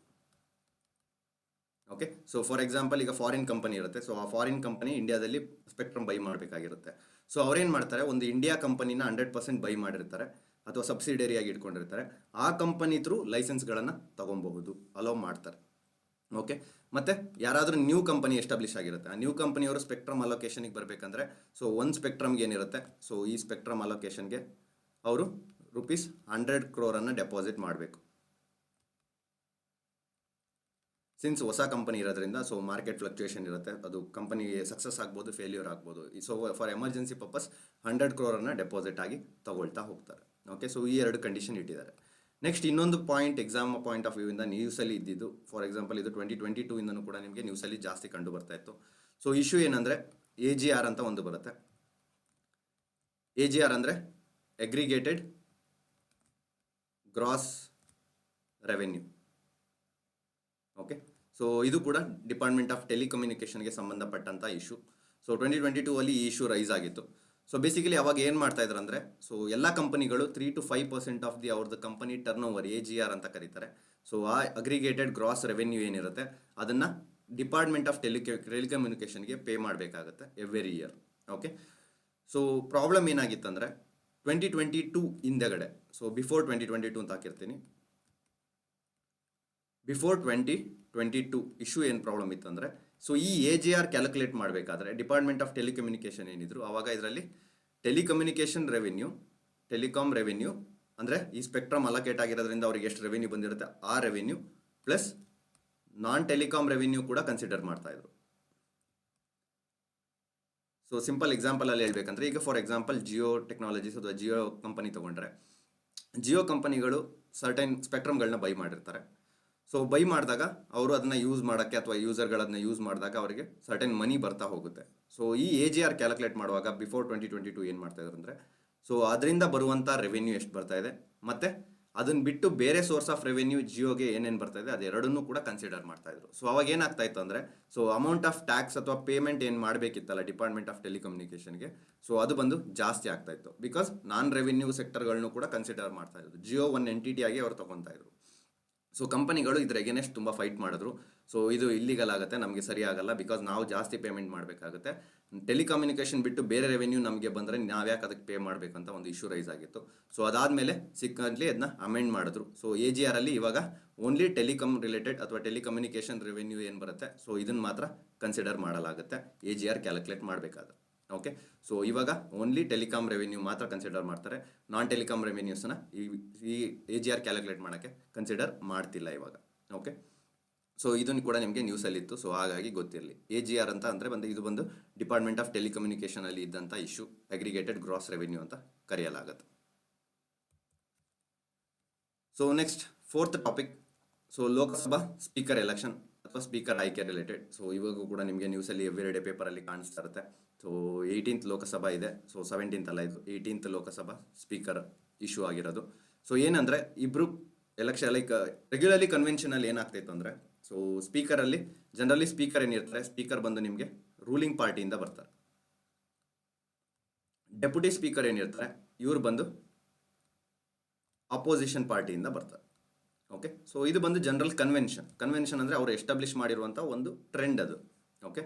Speaker 1: ಓಕೆ ಸೊ ಫಾರ್ ಎಕ್ಸಾಂಪಲ್ ಈಗ ಫಾರಿನ್ ಕಂಪನಿ ಇರುತ್ತೆ. ಸೊ ಆ ಫಾರಿನ್ ಕಂಪನಿ ಇಂಡಿಯಾದಲ್ಲಿ ಸ್ಪೆಕ್ಟ್ರಮ್ ಬೈ ಮಾಡಬೇಕಾಗಿರುತ್ತೆ. ಸೊ ಅವ್ರೇನು ಮಾಡ್ತಾರೆ? ಒಂದು ಇಂಡಿಯಾ ಕಂಪನಿನ ಹಂಡ್ರೆಡ್ ಪರ್ಸೆಂಟ್ ಬೈ ಮಾಡಿರ್ತಾರೆ. ಅಥವಾ ಸಬ್ಸಿಡರಿಯಾಗಿ ಇಟ್ಕೊಂಡಿರ್ತಾರೆ, ಆ ಕಂಪನಿ ಥ್ರೂ ಲೈಸೆನ್ಸ್ಗಳನ್ನು ತಗೊಬಹುದು ಅಲೋ ಮಾಡ್ತಾರೆ. ಓಕೆ ಮತ್ತೆ ಯಾರಾದರೂ ನ್ಯೂ ಕಂಪನಿ ಎಸ್ಟಾಬ್ಲಿಷ್ ಆಗಿರುತ್ತೆ. ಆ ನ್ಯೂ ಕಂಪನಿಯವರು ಸ್ಪೆಕ್ಟ್ರಮ್ ಅಲೋಕೇಶನ್ಗೆ ಬರಬೇಕಂದ್ರೆ ಸೊ ಒನ್ ಸ್ಪೆಕ್ಟ್ರಮ್ಗೆ ಏನಿರುತ್ತೆ? ಸೊ ಈ ಸ್ಪೆಕ್ಟ್ರಮ್ ಅಲೋಕೇಶನ್ಗೆ ಅವರು ರುಪೀಸ್ ಹಂಡ್ರೆಡ್ ಕ್ರೋರನ್ನು ಡೆಪಾಸಿಟ್ ಮಾಡಬೇಕು. ಸಿನ್ಸ್ ಹೊಸ ಕಂಪನಿ ಇರೋದ್ರಿಂದ ಸೊ ಮಾರ್ಕೆಟ್ ಫ್ಲಕ್ಚುಯೇಷನ್ ಇರುತ್ತೆ, ಅದು ಕಂಪನಿ ಸಕ್ಸಸ್ ಆಗ್ಬೋದು ಫೇಲ್ಯೂರ್ ಆಗ್ಬೋದು. So for emergency purpose hundred ಕ್ರೋರನ್ನು deposit ಆಗಿ ತಗೊಳ್ತಾ ಹೋಗ್ತಾರೆ. ಓಕೆ ಸೊ ಈ ಎರಡು ಕಂಡೀಷನ್ ಇಟ್ಟಿದ್ದಾರೆ. ನೆಕ್ಸ್ಟ್ ಇನ್ನೊಂದು point exam point of view ಇಂದ ನ್ಯೂಸಲ್ಲಿ ಇದ್ದಿದ್ದು. ಫಾರ್ ಎಕ್ಸಾಂಪಲ್ ಇದು ಟ್ವೆಂಟಿ ಟ್ವೆಂಟಿ ಟೂ ಇಂದನೂ ಕೂಡ ನಿಮಗೆ ನ್ಯೂಸಲ್ಲಿ ಜಾಸ್ತಿ ಕಂಡು ಬರ್ತಾ ಇತ್ತು. ಸೊ ಇಶ್ಯೂ ಏನಂದರೆ ಎ ಜಿ ಆರ್ ಅಂತ ಒಂದು ಬರುತ್ತೆ. ಎ ಜಿ ಆರ್ ಅಂದರೆ aggregated gross revenue okay so ಇದು ಕೂಡ ಡಿಪಾರ್ಟ್ಮೆಂಟ್ ಆಫ್ ಟೆಲಿಕಮ್ಯುನಿಕೇಷನ್ಗೆ ಸಂಬಂಧಪಟ್ಟಂಥ issue so twenty twenty two ಅಲ್ಲಿ ಈ ಇಶ್ಯೂ ರೈಸ್ ಆಗಿತ್ತು. ಸೊ ಬೇಸಿಕಲಿ ಅವಾಗ ಏನು ಮಾಡ್ತಾ ಇದ್ರು ಅಂದರೆ ಸೊ ಎಲ್ಲ ಕಂಪನಿಗಳು three to five percent of the ಅವ್ರದ್ದು company turnover A G R ಅಂತ ಕರೀತಾರೆ. ಸೊ ಆ ಅಗ್ರಿಗೇಟೆಡ್ ಗ್ರಾಸ್ ರೆವೆನ್ಯೂ ಏನಿರುತ್ತೆ, ಅದನ್ನು ಡಿಪಾರ್ಟ್ಮೆಂಟ್ ಆಫ್ ಟೆಲಿಕ ಟೆಲಿಕಮ್ಯುನಿಕೇಷನ್ಗೆ ಪೇ ಮಾಡಬೇಕಾಗುತ್ತೆ every year okay so problem ಏನಾಗಿತ್ತಂದರೆ twenty twenty two ಹಿಂದೆಗಡೆ so before twenty twenty two ಅಂತ ಹಾಕಿರ್ತೀನಿ. Before twenty twenty two issue ಏನು ಪ್ರಾಬ್ಲಮ್ ಇತ್ತಂದರೆ ಸೊ ಈ ಎ ಜಿ ಆರ್ ಕ್ಯಾಲ್ಕುಲೇಟ್ ಮಾಡಬೇಕಾದ್ರೆ ಡಿಪಾರ್ಟ್ಮೆಂಟ್ ಆಫ್ ಟೆಲಿಕಮ್ಯುನಿಕೇಶನ್ ಏನಿದ್ರು ಆವಾಗ ಇದರಲ್ಲಿ ಟೆಲಿಕಮ್ಯುನಿಕೇಷನ್ ರೆವೆನ್ಯೂ ಟೆಲಿಕಾಮ್ ರೆವೆನ್ಯೂ ಅಂದರೆ ಈ ಸ್ಪೆಕ್ಟ್ರಮ್ ಅಲಕೇಟ್ ಆಗಿರೋದ್ರಿಂದ ಅವ್ರಿಗೆ ಎಷ್ಟು ರೆವೆನ್ಯೂ ಬಂದಿರುತ್ತೆ? ಆ revenue plus non telecom revenue ಕೂಡ ಕನ್ಸಿಡರ್ ಮಾಡ್ತಾ ಇದ್ರು. ಸೊ ಸಿಂಪಲ್ ಎಕ್ಸಾಂಪಲಲ್ಲಿ ಹೇಳ್ಬೇಕಂದ್ರೆ, ಈಗ ಫಾರ್ ಎಕ್ಸಾಂಪಲ್ ಜಿಯೋ ಟೆಕ್ನಾಲಜೀಸ್ ಅಥವಾ ಜಿಯೋ ಕಂಪನಿ ತಗೊಂಡ್ರೆ ಜಿಯೋ ಕಂಪನಿಗಳು ಸರ್ಟೈನ್ ಸ್ಪೆಕ್ಟ್ರಮ್ಗಳನ್ನ ಬೈ ಮಾಡಿರ್ತಾರೆ. ಸೊ ಬೈ ಮಾಡಿದಾಗ ಅವರು ಅದನ್ನ ಯೂಸ್ ಮಾಡೋಕ್ಕೆ ಅಥವಾ ಯೂಸರ್ಗಳನ್ನ ಯೂಸ್ ಮಾಡಿದಾಗ ಅವರಿಗೆ ಸರ್ಟೆನ್ ಮನಿ ಬರ್ತಾ ಹೋಗುತ್ತೆ. ಸೊ ಈ ಎ ಜಿ ಆರ್ ಕ್ಯಾಲ್ಕುಲೇಟ್ ಮಾಡುವಾಗ ಬಿಫೋರ್ ಟ್ವೆಂಟಿ ಟ್ವೆಂಟಿ ಟು ಏನು ಮಾಡ್ತಾ ಇದ್ರು ಅಂದರೆ ಸೊ ಅದರಿಂದ ಬರುವಂಥ ರೆವೆನ್ಯೂ ಎಷ್ಟು ಬರ್ತಾ ಇದೆ, ಮತ್ತು ಅದನ್ನ ಬಿಟ್ಟು ಬೇರೆ ಸೋರ್ಸ್ ಆಫ್ ರೆವೆನ್ಯೂ ಜಿಯೋಗೆ ಏನೇನು ಬರ್ತಾ ಇದೆ ಅದೆರಡನ್ನೂ ಕೂಡ ಕನ್ಸಿಡರ್ ಮಾಡ್ತಾ ಇದ್ರು. ಸೊ ಅವಾಗ ಏನಾಗ್ತಾ ಇತ್ತು ಅಂದರೆ ಸೊ ಅಮೌಂಟ್ ಆಫ್ ಟ್ಯಾಕ್ಸ್ ಅಥವಾ ಪೇಮೆಂಟ್ ಏನು ಮಾಡಬೇಕಿತ್ತಲ್ಲ ಡಿಪಾರ್ಟ್ಮೆಂಟ್ ಆಫ್ ಟೆಲಿಕಮ್ಯುನಿಕೇಷನ್ಗೆ ಸೊ ಅದು ಬಂದು ಜಾಸ್ತಿ ಆಗ್ತಾ ಇತ್ತು. ಬಿಕಾಸ್ ನಾನ್ ರೆವೆನ್ಯೂ ಸೆಕ್ಟರ್ಗಳನ್ನೂ ಕೂಡ ಕನ್ಸಿಡರ್ ಮಾಡ್ತಾ ಇದ್ರು. ಜಿಯೋ ಒನ್ ಎಂಟಿಟಿ ಆಗಿ ಅವ್ರು ತಗೊತಾ ಇದ್ರು. ಸೊ ಕಂಪನಿಗಳು ಇದ್ರ ಎಗೇನೆಸ್ಟ್ ತುಂಬ ಫೈಟ್ ಮಾಡಿದ್ರು. ಸೊ ಇದು ಇಲ್ಲಿಗಲ್ ಆಗುತ್ತೆ, ನಮಗೆ ಸರಿ ಆಗಲ್ಲ ಬಿಕಾಸ್ ನಾವು ಜಾಸ್ತಿ ಪೇಮೆಂಟ್ ಮಾಡಬೇಕಾಗುತ್ತೆ. ಟೆಲಿಕಮ್ಯುನಿಕೇಷನ್ ಬಿಟ್ಟು ಬೇರೆ ರೆವೆನ್ಯೂ ನಮಗೆ ಬಂದರೆ ನಾವು ಯಾಕೆ ಅದಕ್ಕೆ ಪೇ ಮಾಡಬೇಕಂತ ಒಂದು ಇಶ್ಯೂ ರೈಸ್ ಆಗಿತ್ತು. ಸೊ ಅದಾದಮೇಲೆ ಸಿಕ್ಕಲ್ಲಿ ಅದನ್ನ ಅಮೆಂಡ್ ಮಾಡಿದ್ರು. ಸೊ ಎ ಜಿ ಆರಲ್ಲಿ ಇವಾಗ ಓನ್ಲಿ ಟೆಲಿಕಮ್ ರಿಲೇಟೆಡ್ ಅಥವಾ ಟೆಲಿಕಮ್ಯುನಿಕೇಷನ್ ರೆವೆನ್ಯೂ ಏನು ಬರುತ್ತೆ? ಸೊ ಇದನ್ನು ಮಾತ್ರ ಕನ್ಸಿಡರ್ ಮಾಡಲಾಗುತ್ತೆ. ಎ ಜಿ ಆರ್ ಕ್ಯಾಲ್ಕುಲೇಟ್ ಮಾಡಬೇಕಾದ್ರೆ ಓಕೆ ಸೊ ಇವಾಗ ಓನ್ಲಿ ಟೆಲಿಕಾಮ್ ರೆವೆನ್ಯೂ ಮಾತ್ರ ಕನ್ಸಿಡರ್ ಮಾಡ್ತಾರೆ. ನಾನ್ ಟೆಲಿಕಾಮ್ ರೆವೆನ್ಯೂಸನ್ನ ಈ ಈ ಎ ಜಿ ಆರ್ ಕ್ಯಾಲ್ಕುಲೇಟ್ ಮಾಡೋಕ್ಕೆ ಕನ್ಸಿಡರ್ ಮಾಡ್ತಿಲ್ಲ ಇವಾಗ. ಓಕೆ ಸೊ ಇದನ್ನು ಕೂಡ ನಿಮಗೆ ನ್ಯೂಸಲ್ಲಿತ್ತು ಸೊ ಹಾಗಾಗಿ ಗೊತ್ತಿರಲಿ. ಎ ಜಿ ಆರ್ ಅಂತ ಅಂದರೆ ಬಂದು, ಇದು ಬಂದು ಡಿಪಾರ್ಟ್ಮೆಂಟ್ ಆಫ್ ಟೆಲಿಕಮ್ಯುನಿಕೇಷನಲ್ಲಿ ಇದ್ದಂಥ ಇಶ್ಯೂ ಅಗ್ರಿಗೇಟೆಡ್ ಗ್ರಾಸ್ ರೆವೆನ್ಯೂ ಅಂತ ಕರೆಯಲಾಗುತ್ತೆ. So next fourth topic so Lok Sabha speaker election speaker ಆಯ್ಕೆ ರಿಲೇಟೆಡ್ ಸೊ ಇವಾಗೂ ಕೂಡ ನಿಮಗೆ ನ್ಯೂಸಲ್ಲಿ ಎವ್ರಿ ಡೇ ಪೇಪರಲ್ಲಿ ಕಾಣಿಸ್ತಾ ಇರುತ್ತೆ. ಸೊ ಏಯ್ಟೀನ್ತ್ ಲೋಕಸಭಾ ಇದೆ. ಸೊ ಸೆವೆಂಟೀನ್ತ್ ಅಲ್ಲ ಇದು. ಏಯ್ಟೀನ್ತ್ ಲೋಕಸಭಾ ಸ್ಪೀಕರ್ ಇಶ್ಯೂ ಆಗಿರೋದು. ಸೊ ಏನಂದರೆ ಇಬ್ರು ಎಲೆಕ್ಷನ್ ಲೈಕ್ ರೆಗ್ಯುಲರ್ಲಿ ಕನ್ವೆನ್ಷನಲ್ಲಿ ಏನಾಗ್ತಾಯಿತ್ತು ಅಂದರೆ ಸೊ ಸ್ಪೀಕರಲ್ಲಿ ಜನರಲಿ ಸ್ಪೀಕರ್ ಏನಿರ್ತಾರೆ ಸ್ಪೀಕರ್ ಬಂದು ನಿಮಗೆ ರೂಲಿಂಗ್ ಪಾರ್ಟಿಯಿಂದ ಬರ್ತಾರೆ. ಡೆಪ್ಯೂಟಿ ಸ್ಪೀಕರ್ ಏನಿರ್ತಾರೆ, ಇವ್ರು ಬಂದು ಅಪೋಸಿಷನ್ ಪಾರ್ಟಿಯಿಂದ ಬರ್ತಾರೆ. ಓಕೆ ಸೊ ಇದು ಬಂದು ಜನರಲ್ ಕನ್ವೆನ್ಷನ್ ಕನ್ವೆನ್ಷನ್ ಅಂದರೆ ಅವರು ಎಸ್ಟಾಬ್ಲಿಷ್ ಮಾಡಿರುವಂಥ ಒಂದು ಟ್ರೆಂಡ್ ಅದು. ಓಕೆ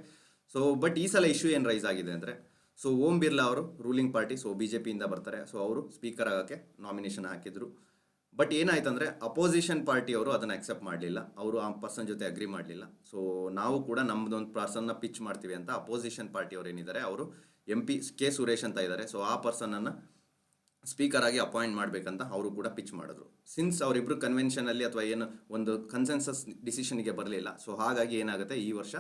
Speaker 1: ಸೊ ಬಟ್ ಈ ಸಲ ಇಶ್ಯೂ ಏನು ರೈಸ್ ಆಗಿದೆ ಅಂದರೆ ಸೊ ಓಂ ಬಿರ್ಲಾ ಅವರು ruling party so B J ಪಿಯಿಂದ ಬರ್ತಾರೆ. ಸೊ ಅವರು ಸ್ಪೀಕರ್ ಆಗೋಕ್ಕೆ ನಾಮಿನೇಷನ್ ಹಾಕಿದರು. ಬಟ್ ಏನಾಯ್ತು ಅಂದರೆ ಅಪೋಸಿಷನ್ ಪಾರ್ಟಿಯವರು ಅದನ್ನು ಅಕ್ಸೆಪ್ಟ್ ಮಾಡಲಿಲ್ಲ. ಅವರು ಆ ಪರ್ಸನ್ ಜೊತೆ ಅಗ್ರಿ ಮಾಡಲಿಲ್ಲ. ಸೊ ನಾವು ಕೂಡ ನಮ್ಮದೊಂದು ಪರ್ಸನ್ನ ಪಿಚ್ ಮಾಡ್ತೀವಿ ಅಂತ ಅಪೋಸಿಷನ್ ಪಾರ್ಟಿಯವರು ಏನಿದ್ದಾರೆ, ಅವರು ಎಂ ಪಿ ಕೆ ಸುರೇಶ್ ಅಂತ ಇದ್ದಾರೆ. ಸೊ ಆ ಪರ್ಸನನ್ನು ಸ್ಪೀಕರ್ ಆಗಿ ಅಪಾಯಿಂಟ್ ಮಾಡಬೇಕಂತ ಅವರು ಕೂಡ ಪಿಚ್ ಮಾಡಿದ್ರು. ಸಿನ್ಸ್ ಅವರಿಬ್ಬರು ಕನ್ವೆನ್ಷನಲ್ಲಿ ಅಥವಾ ಏನು ಒಂದು ಕನ್ಸೆನ್ಸಸ್ ಡಿಸಿಷನ್ಗೆ ಬರಲಿಲ್ಲ ಸೊ ಹಾಗಾಗಿ ಏನಾಗುತ್ತೆ, ಈ ವರ್ಷ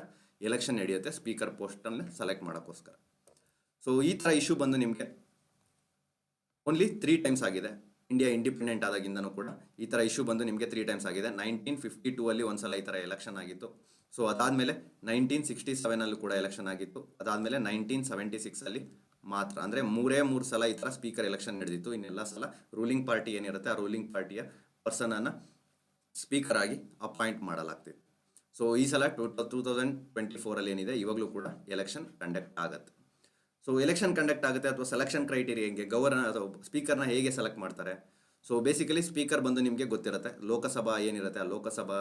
Speaker 1: ಎಲೆಕ್ಷನ್ ನಡೆಯುತ್ತೆ ಸ್ಪೀಕರ್ ಪೋಸ್ಟನ್ನು ಸೆಲೆಕ್ಟ್ ಮಾಡೋಕ್ಕೋಸ್ಕರ. ಸೊ ಈ ಥರ ಇಶ್ಯೂ ಬಂದು ನಿಮಗೆ ಓನ್ಲಿ ತ್ರೀ ಟೈಮ್ಸ್ ಆಗಿದೆ. ಇಂಡಿಯಾ ಇಂಡಿಪೆಂಡೆಂಟ್ ಆದಾಗಿಂದನೂ ಕೂಡ ಈ ಥರ ಇಶ್ಯೂ ಬಂದು ನಿಮಗೆ ತ್ರೀ ಟೈಮ್ಸ್ ಆಗಿದೆ. ನೈನ್ಟೀನ್ ಫಿಫ್ಟಿ ಟೂ ಅಲ್ಲಿ ಒಂದ್ಸಲ ಈ ಥರ ಎಲೆಕ್ಷನ್ ಆಗಿತ್ತು. ಸೊ ಅದಾದಮೇಲೆ ನೈನ್ಟೀನ್ ಸಿಕ್ಸ್ಟಿ ಸೆವೆನಲ್ಲೂ ಕೂಡ ಎಲೆಕ್ಷನ್ ಆಗಿತ್ತು. ಅದಾದಮೇಲೆ ನೈನ್ಟೀನ್ ಸೆವೆಂಟಿ ಸಿಕ್ಸಲ್ಲಿ ಮಾತ್ರ. ಅಂದರೆ ಮೂರೇ ಮೂರು ಸಲ ಈ ಥರ ಸ್ಪೀಕರ್ ಎಲೆಕ್ಷನ್ ನಡೆದಿತ್ತು. ಇನ್ನೆಲ್ಲ ಸಲ ರೂಲಿಂಗ್ ಪಾರ್ಟಿ ಏನಿರುತ್ತೆ ಆ ರೂಲಿಂಗ್ ಪಾರ್ಟಿಯ ಪರ್ಸನನ್ನು ಸ್ಪೀಕರ್ ಆಗಿ ಅಪಾಯಿಂಟ್ ಮಾಡಲಾಗ್ತಿತ್ತು. ಸೊ ಈ ಸಲ ಟೂ ಟೂ ತೌಸಂಡ್ ಟ್ವೆಂಟಿ ಫೋರಲ್ಲಿ ಏನಿದೆ, ಇವಾಗಲೂ ಕೂಡ ಎಲೆಕ್ಷನ್ ಕಂಡಕ್ಟ್ ಆಗುತ್ತೆ. ಸೊ ಎಲೆಕ್ಷನ್ ಕಂಡಕ್ಟ್ ಆಗುತ್ತೆ ಅಥವಾ ಸೆಲೆಕ್ಷನ್ ಕ್ರೈಟೀರಿಯಾ ಹೆಂಗೆ ಗವರ್ನರ್ ಅಥವಾ ಸ್ಪೀಕರ್ನ ಹೇಗೆ ಸೆಲೆಕ್ಟ್ ಮಾಡ್ತಾರೆ? ಸೊ ಬೇಸಿಕಲಿ ಸ್ಪೀಕರ್ ಬಂದು ನಿಮಗೆ ಗೊತ್ತಿರುತ್ತೆ, ಲೋಕಸಭಾ ಏನಿರುತ್ತೆ ಆ ಲೋಕಸಭಾ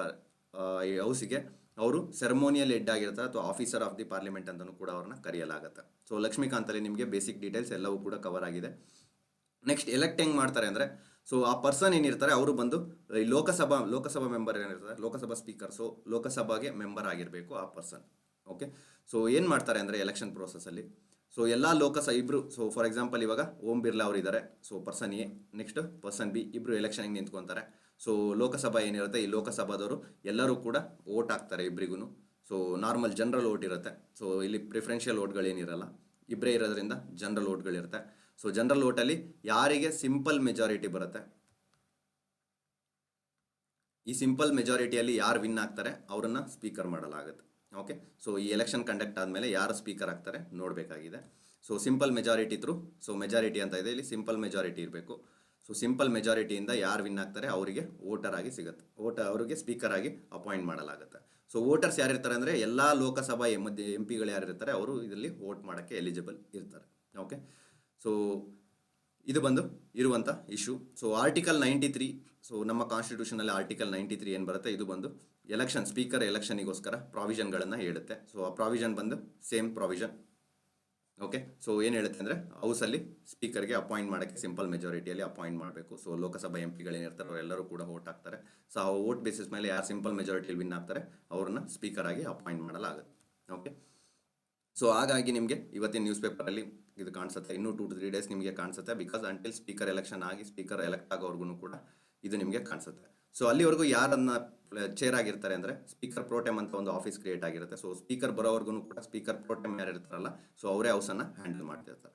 Speaker 1: ಹೌಸಿಗೆ ಅವರು ಸೆರೆಮೋನಿಯಲ್ ಹೆಡ್ ಆಗಿರ್ತಾರೆ ಅಥವಾ ಆಫೀಸರ್ ಆಫ್ ದಿ ಪಾರ್ಲಿಮೆಂಟ್ ಅಂತಲೂ ಕೂಡ ಅವ್ರನ್ನ ಕರೆಯಲಾಗುತ್ತೆ. ಸೊ ಲಕ್ಷ್ಮೀಕಾಂತಲ್ಲಿ ನಿಮಗೆ ಬೇಸಿಕ್ ಡೀಟೇಲ್ಸ್ ಎಲ್ಲವೂ ಕೂಡ ಕವರ್ ಆಗಿದೆ. ನೆಕ್ಸ್ಟ್ ಎಲೆಕ್ಟ್ ಹೆಂಗೆ ಮಾಡ್ತಾರೆ ಅಂದರೆ ಸೊ ಆ ಪರ್ಸನ್ ಏನಿರ್ತಾರೆ, ಅವರು ಬಂದು, ಈ ಲೋಕಸಭಾ ಲೋಕಸಭಾ ಮೆಂಬರ್ ಏನಿರ್ತಾರೆ, ಲೋಕಸಭಾ ಸ್ಪೀಕರ್ ಸೊ ಲೋಕಸಭಾಗೆ ಮೆಂಬರ್ ಆಗಿರಬೇಕು ಆ ಪರ್ಸನ್ ಓಕೆ ಸೊ ಏನು ಮಾಡ್ತಾರೆ ಅಂದರೆ ಎಲೆಕ್ಷನ್ ಪ್ರೋಸೆಸ್ಸಲ್ಲಿ ಸೊ ಎಲ್ಲ ಲೋಕಸಭಾ ಇಬ್ಬರು ಸೊ ಫಾರ್ ಎಕ್ಸಾಂಪಲ್ ಇವಾಗ ಓಂ ಬಿರ್ಲಾ ಅವರು ಇದ್ದಾರೆ so person A next person B ಇಬ್ಬರು ಎಲೆಕ್ಷನ್ಗೆ ನಿಂತ್ಕೊಂತಾರೆ? ಸೊ ಲೋಕಸಭಾ ಏನಿರುತ್ತೆ, ಈ ಲೋಕಸಭಾದವರು ಎಲ್ಲರೂ ಕೂಡ ಓಟ್ ಹಾಕ್ತಾರೆ ಇಬ್ಬರಿಗೂ ಸೊ ನಾರ್ಮಲ್ ಜನರಲ್ ಓಟ್ ಇರುತ್ತೆ. ಸೊ ಇಲ್ಲಿ ಪ್ರಿಫರೆನ್ಷಿಯಲ್ ಓಟ್ಗಳೇನಿರಲ್ಲ ಇಬ್ಬರೇ ಇರೋದ್ರಿಂದ ಜನರಲ್ ಓಟ್ಗಳಿರುತ್ತೆ ಸೊ ಜನರಲ್ ಓಟಲ್ಲಿ ಯಾರಿಗೆ ಸಿಂಪಲ್ ಮೆಜಾರಿಟಿ ಬರುತ್ತೆ? ಈ ಸಿಂಪಲ್ ಮೆಜಾರಿಟಿಯಲ್ಲಿ ಯಾರು ವಿನ್ ಆಗ್ತಾರೆ, ಅವರನ್ನು ಸ್ಪೀಕರ್ ಮಾಡಲಾಗುತ್ತೆ. ಓಕೆ ಸೊ ಈ ಎಲೆಕ್ಷನ್ ಕಂಡಕ್ಟ್ ಆದಮೇಲೆ ಯಾರು ಸ್ಪೀಕರ್ ಆಗ್ತಾರೆ ನೋಡಬೇಕಾಗಿದೆ. So simple majority through so majority ಅಂತ ಇದೆ, ಇಲ್ಲಿ ಸಿಂಪಲ್ ಮೆಜಾರಿಟಿ ಇರಬೇಕು. ಸೊ ಸಿಂಪಲ್ ಮೆಜಾರಿಟಿಯಿಂದ ಯಾರು ವಿನ್ ಆಗ್ತಾರೆ ಅವರಿಗೆ ವೋಟರ್ ಆಗಿ ಸಿಗುತ್ತೆ. ವೋಟ ಅವರಿಗೆ ಸ್ಪೀಕರ್ ಆಗಿ ಅಪಾಯಿಂಟ್ ಮಾಡಲಾಗುತ್ತೆ. ಸೊ ವೋಟರ್ಸ್ ಯಾರಿರ್ತಾರೆ ಅಂದರೆ ಎಲ್ಲ ಲೋಕಸಭಾ ಎಂ ಎಂ ಪಿಗಳು ಯಾರಿರ್ತಾರೆ ಅವರು ಇದರಲ್ಲಿ ವೋಟ್ ಮಾಡೋಕ್ಕೆ ಎಲಿಜಿಬಲ್ ಇರ್ತಾರೆ. ಓಕೆ ಸೊ ಇದು ಬಂದು ಇರುವಂಥ issue so article ninety three so ನಮ್ಮ ಕಾನ್ಸ್ಟಿಟ್ಯೂಷನಲ್ಲಿ ಆರ್ಟಿಕಲ್ ನೈಂಟಿ ತ್ರೀ ಏನು ಬರುತ್ತೆ? ಇದು ಬಂದು ಎಲೆಕ್ಷನ್ ಸ್ಪೀಕರ್ ಎಲೆಕ್ಷನಿಗೋಸ್ಕರ ಪ್ರಾವಿಷನ್ಗಳನ್ನು ಹೇಳುತ್ತೆ. ಸೊ ಆ ಪ್ರಾವಿಷನ್ ಬಂದು ಸೇಮ್ ಪ್ರಾವಿಷನ್ ಓಕೆ ಸೊ ಏನು ಹೇಳುತ್ತೆ ಅಂದರೆ ಹೌಸಲ್ಲಿ ಸ್ಪೀಕರ್ಗೆ ಅಪಾಯಿಂಟ್ ಮಾಡೋಕ್ಕೆ ಸಿಂಪಲ್ ಮೆಜಾರಿಟಿಯಲ್ಲಿ ಅಪಾಯಿಂಟ್ ಮಾಡಬೇಕು. ಸೊ ಲೋಕಸಭಾ ಎಂ ಪಿಗಳೇನಿರ್ತಾರೆ ಅವರೆಲ್ಲರೂ ಕೂಡ ವೋಟ್ ಹಾಕ್ತಾರೆ. ಸೊ ಆ ವೋಟ್ ಬೇಸಿಸ್ ಮೇಲೆ ಯಾರು ಸಿಂಪಲ್ ಮೆಜಾರಿಟಿಯಲ್ಲಿ ವಿನ್ ಆಗ್ತಾರೆ, ಅವ್ರನ್ನ ಸ್ಪೀಕರ್ ಆಗಿ ಅಪಾಯಿಂಟ್ ಮಾಡಲಾಗುತ್ತೆ. ಓಕೆ ಸೊ ಹಾಗಾಗಿ ನಿಮಗೆ ಇವತ್ತಿನ ನ್ಯೂಸ್ ಪೇಪರಲ್ಲಿ ಇದು ಕಾಣಿಸುತ್ತೆ. ಇನ್ನೂ ಟೂ ಟು ತ್ರೀ ಡೇಸ್ ನಿಮಗೆ ಕಾಣಿಸುತ್ತೆ ಬಿಕಾಸ್ ಅಂಟಿಲ್ ಸ್ಪೀಕರ್ ಎಲೆಕ್ಷನ್ ಆಗಿ ಸ್ಪೀಕರ್ ಎಲೆಕ್ಟ್ ಆಗೋರ್ಗು ಕೂಡ ಇದು ನಿಮಗೆ ಕಾಣಿಸುತ್ತೆ. ಸೊ ಅಲ್ಲಿವರೆಗೂ ಯಾರನ್ನ ಚೇರ್ ಆಗಿರ್ತಾರೆ ಅಂದರೆ ಸ್ಪೀಕರ್ ಪ್ರೋಟೆಮ್ ಅಂತ ಒಂದು ಆಫೀಸ್ ಕ್ರಿಯೇಟ್ ಆಗಿರುತ್ತೆ. ಸೊ ಸ್ಪೀಕರ್ ಬರೋವರೆಗೂ ಕೂಡ ಸ್ಪೀಕರ್ ಪ್ರೋಟೆಮ್ ಯಾರು ಇರ್ತಾರಲ್ಲ ಸೊ ಅವರೇ ಹೌಸನ್ನು ಹ್ಯಾಂಡಲ್ ಮಾಡ್ತಿರ್ತಾರೆ.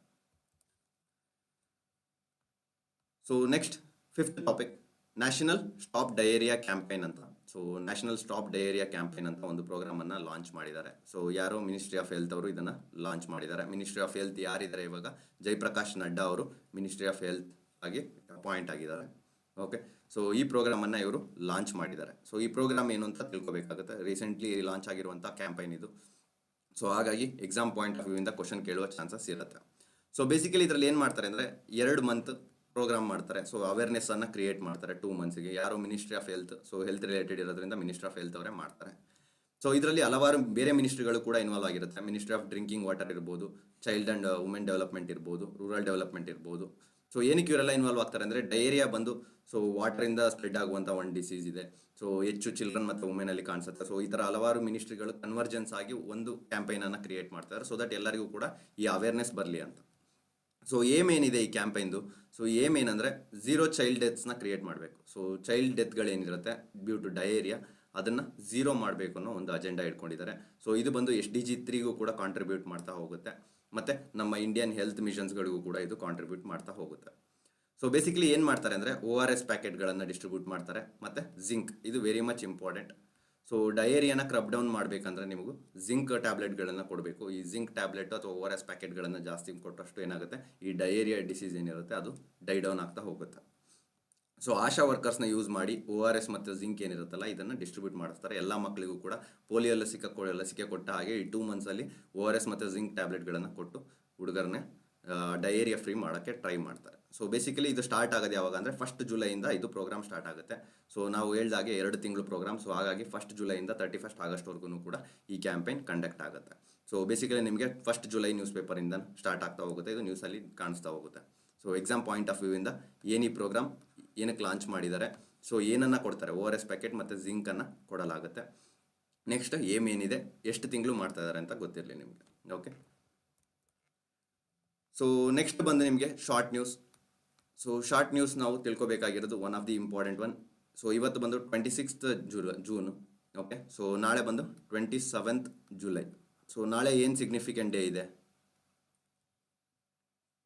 Speaker 1: So next fifth topic national stop diarrhoea campaign ಅಂತ. So national stop diarrhoea campaign ಅಂತ ಒಂದು ಪ್ರೋಗ್ರಾಮನ್ನು ಲಾಂಚ್ ಮಾಡಿದ್ದಾರೆ. ಸೊ ಯಾರೋ ಮಿನಿಸ್ಟ್ರಿ ಆಫ್ ಹೆಲ್ತ್ ಅವರು ಇದನ್ನು ಲಾಂಚ್ ಮಾಡಿದ್ದಾರೆ. ಮಿನಿಸ್ಟ್ರಿ ಆಫ್ ಹೆಲ್ತ್ ಯಾರಿದ್ದಾರೆ ಇವಾಗ? ಜಯಪ್ರಕಾಶ್ ನಡ್ಡಾ ಅವರು ಮಿನಿಸ್ಟ್ರಿ ಆಫ್ ಹೆಲ್ತ್ ಆಗಿ ಅಪಾಯಿಂಟ್ ಆಗಿದ್ದಾರೆ. ಓಕೆ ಸೊ ಈ ಪ್ರೋಗ್ರಾಮನ್ನು ಇವರು ಲಾಂಚ್ ಮಾಡಿದ್ದಾರೆ. ಸೊ ಈ ಪ್ರೋಗ್ರಾಮ್ ಏನು ಅಂತ ತಿಳ್ಕೊಬೇಕಾಗುತ್ತೆ. ರೀಸೆಂಟ್ಲಿ ಲಾಂಚ್ ಆಗಿರುವಂಥ ಕ್ಯಾಂಪೈನ್ ಇದು. ಸೊ ಹಾಗಾಗಿ ಎಕ್ಸಾಮ್ ಪಾಯಿಂಟ್ ಆಫ್ ವ್ಯೂವಿಂದ ಕ್ವಶನ್ ಕೇಳುವ ಚಾನ್ಸಸ್ ಇರುತ್ತೆ. ಸೊ ಬೇಸಿಕಲಿ ಇದರಲ್ಲಿ ಏನು ಮಾಡ್ತಾರೆ ಅಂದರೆ ಎರಡು ಮಂತ್ ಪ್ರೋಗ್ರಾಮ್ ಮಾಡ್ತಾರೆ. ಸೊ ಅವೇರ್ನೆಸ್ಸನ್ನು ಕ್ರಿಯೇಟ್ ಮಾಡ್ತಾರೆ ಟೂ ಮಂತ್ಸ್ಗೆ ಯಾರು ministry of health so health related ಇರೋದ್ರಿಂದ ಮಿನಿಸ್ಟ್ರಿ ಆಫ್ ಹೆಲ್ತ್ ಅವರೇ ಮಾಡ್ತಾರೆ. ಸೊ ಇದರಲ್ಲಿ ಹಲವಾರು ಬೇರೆ ಮಿನಿಸ್ಟ್ರಿಗಳು ಕೂಡ ಇನ್ವಾಲ್ವ್ ಆಗಿರುತ್ತೆ. ಮಿನಿಸ್ಟ್ರಿ ಆಫ್ ಡ್ರಿಂಕಿಂಗ್ ವಾಟರ್ ಇರ್ಬೋದು ಚೈಲ್ಡ್ ಅಂಡ್ ವುಮೆನ್ ಡೆವಲಪ್ಮೆಂಟ್ ಇರ್ಬೋದು ರೂರಲ್ ಡೆವಲಪ್ಮೆಂಟ್ ಇರ್ಬೋದು. ಸೊ ಏನಕ್ಕೆ ಇವರೆಲ್ಲ ಇನ್ವಾಲ್ವ್ ಆಗ್ತಾರೆ ಅಂದರೆ ಡೈರಿಯಾ ಬಂದು ಸೊ ವಾಟರಿಂದ ಸ್ಪ್ರೆಡ್ ಆಗುವಂಥ ಒಂದು ಡಿಸೀಸ್ ಇದೆ. ಸೊ ಹೆಚ್ಚು ಚಿಲ್ಡ್ರನ್ ಮತ್ತು ವುಮೆನಲ್ಲಿ ಕಾಣಿಸುತ್ತೆ. ಸೊ ಈ ಥರ ಹಲವಾರು ಮಿನಿಸ್ಟ್ರಿಗಳು ಕನ್ವರ್ಜೆನ್ಸ್ ಆಗಿ ಒಂದು ಕ್ಯಾಂಪೈನನ್ನು ಕ್ರಿಯೇಟ್ ಮಾಡ್ತಾರೆ. ಸೊ ದಟ್ ಎಲ್ಲರಿಗೂ ಕೂಡ ಈ ಅವೇರ್ನೆಸ್ ಬರಲಿ ಅಂತ. ಸೊ ಏಮ್ ಏನಿದೆ ಈ ಕ್ಯಾಂಪೈನ್ದು ಸೊ ಏಮ್ ಏನಂದರೆ ಝೀರೋ ಚೈಲ್ಡ್ ಡೆತ್ಸ್ನ ಕ್ರಿಯೇಟ್ ಮಾಡಬೇಕು. ಸೊ ಚೈಲ್ಡ್ ಡೆತ್ಗಳೇನಿರುತ್ತೆ ಡ್ಯೂ ಟು ಡಯೇರಿಯಾ ಅದನ್ನು ಝೀರೋ ಮಾಡಬೇಕು ಅನ್ನೋ ಒಂದು ಅಜೆಂಡಾ ಇಟ್ಕೊಂಡಿದ್ದಾರೆ. ಸೊ ಇದು ಬಂದು ಎಸ್ ಡಿ ಜಿ ತ್ರೀಗೂ ಕೂಡ ಕಾಂಟ್ರಿಬ್ಯೂಟ್ ಮಾಡ್ತಾ ಹೋಗುತ್ತೆ. ಮತ್ತು ನಮ್ಮ ಇಂಡಿಯನ್ ಹೆಲ್ತ್ ಮಿಷನ್ಸ್ಗಳಿಗೂ ಕೂಡ ಇದು ಕಾಂಟ್ರಿಬ್ಯೂಟ್ ಮಾಡ್ತಾ ಹೋಗುತ್ತೆ. ಸೊ ಬೇಸಿಕಲಿ ಏನು ಮಾಡ್ತಾರೆ ಅಂದರೆ ಓ ಆರ್ ಎಸ್ ಪ್ಯಾಕೆಟ್ಗಳನ್ನು ಡಿಸ್ಟ್ರಿಬ್ಯೂಟ್ ಮಾಡ್ತಾರೆ, ಮತ್ತು ಜಿಂಕ್ ಇದು ವೆರಿ ಮಚ್ ಇಂಪಾರ್ಟೆಂಟ್ ಸೊ ಡಯೇರಿಯಾನ ಕ್ರಬ್ ಡೌನ್ ಮಾಡಬೇಕಂದ್ರೆ ನಿಮಗೂ ಜಿಂಕ್ ಟ್ಯಾಬ್ಲೆಟ್ಗಳನ್ನು ಕೊಡಬೇಕು. ಈ ಜಿಂಕ್ ಟ್ಯಾಬ್ಲೆಟ್ ಅಥವಾ ಓ ಆರ್ ಎಸ್ ಪ್ಯಾಕೆಟ್ಗಳನ್ನು ಜಾಸ್ತಿ ಕೊಟ್ಟಷ್ಟು ಏನಾಗುತ್ತೆ? ಈ ಡಯೇರಿಯಾ ಡಿಸೀಸ್ ಏನಿರುತ್ತೆ, ಅದು ಡೈ ಡೌನ್ ಆಗ್ತಾ ಹೋಗುತ್ತೆ. ಸೊ ಆಶಾ ವರ್ಕರ್ಸ್ನ ಯೂಸ್ ಮಾಡಿ ಓ ಆರ್ ಎಸ್ ಮತ್ತು ಜಿಂಕ್ ಏನಿರುತ್ತಲ್ಲ, ಇದನ್ನು ಡಿಸ್ಟ್ರಿಬ್ಯೂಟ್ ಮಾಡಿಸ್ತಾರೆ. ಎಲ್ಲ ಮಕ್ಕಳಿಗೂ ಕೂಡ ಪೋಲಿಯೋ ಲಸಿಕೆ ಕೊ ಲಸಿಕೆ ಕೊಟ್ಟ ಹಾಗೆ ಈ ಟೂ ಮಂತ್ಸಲ್ಲಿ ಓ ಆರ್ ಎಸ್ ಮತ್ತು ಜಿಂಕ್ ಟ್ಯಾಬ್ಲೆಟ್ಗಳನ್ನು ಕೊಟ್ಟು ಹುಡುಗರನ್ನೇ ಡಯೇರಿಯಾ ಫ್ರೀ ಮಾಡೋಕ್ಕೆ ಟ್ರೈ ಮಾಡ್ತಾರೆ. ಸೊ ಬೇಸಿಕಲಿ ಇದು ಸ್ಟಾರ್ಟ್ ಆಗೋದು ಯಾವಾಗ ಅಂದರೆ ಫಸ್ಟ್ ಜುಲೈಯಿಂದ ಇದು ಪ್ರೋಗ್ರಾಮ್ ಸ್ಟಾರ್ಟ್ ಆಗುತ್ತೆ. ಸೊ ನಾವು ಹೇಳ್ದಾಗೆ ಎರಡು ತಿಂಗಳು ಪ್ರೋಗ್ರಾಮ್ ಸೊ ಹಾಗಾಗಿ ಫಸ್ಟ್ ಜುಲೈಯಿಂದ ತರ್ಟಿ ಫಸ್ಟ್ ಆಗಸ್ಟ್ವರೆಗೂ ಕೂಡ ಈ ಕ್ಯಾಂಪೇನ್ ಕಂಡಕ್ಟ್ ಆಗುತ್ತೆ. ಸೊ ಬೇಸಿಕಲಿ ನಿಮಗೆ ಫಸ್ಟ್ ಜುಲೈ ನ್ಯೂಸ್ ಪೇಪರಿಂದ ಸ್ಟಾರ್ಟ್ ಆಗ್ತಾ ಹೋಗುತ್ತೆ. ಇದು ನ್ಯೂಸಲ್ಲಿ ಕಾಣಿಸ್ತಾ ಹೋಗುತ್ತೆ. ಸೊ ಎಕ್ಸಾಮ್ ಪಾಯಿಂಟ್ ಆಫ್ ವ್ಯೂವಿಂದ ಏನು ಈ ಪ್ರೋಗ್ರಾಮ್ ಏನಕ್ಕೆ ಲಾಂಚ್ ಮಾಡಿದ್ದಾರೆ. ಸೊ ಏನನ್ನು ಕೊಡ್ತಾರೆ? ಓ ಆರ್ ಎಸ್ ಪ್ಯಾಕೆಟ್ ಮತ್ತು ಜಿಂಕನ್ನು ಕೊಡಲಾಗುತ್ತೆ. ನೆಕ್ಸ್ಟ್ ಏಮ್ ಏನಿದೆ? ಎಷ್ಟು ತಿಂಗಳು ಮಾಡ್ತಾ ಇದ್ದಾರೆ ಅಂತ ಗೊತ್ತಿರಲಿ ನಿಮಗೆ. ಓಕೆ ಸೊ ನೆಕ್ಸ್ಟ್ ಬಂದು ನಿಮಗೆ short news so short news ನಾವು ತಿಳ್ಕೊಬೇಕಾಗಿರೋದು one of the important one so ಇವತ್ತು ಬಂದು ಟ್ವೆಂಟಿ ಸಿಕ್ಸ್ತ್ ಜೂಲ ಜೂನು ಓಕೆ ಸೊ ನಾಳೆ ಬಂದು ಟ್ವೆಂಟಿ ಸೆವೆಂತ್ ಜುಲೈ ಸೊ ನಾಳೆ ಏನು ಸಿಗ್ನಿಫಿಕೆಂಟ್ ಡೇ ಇದೆ?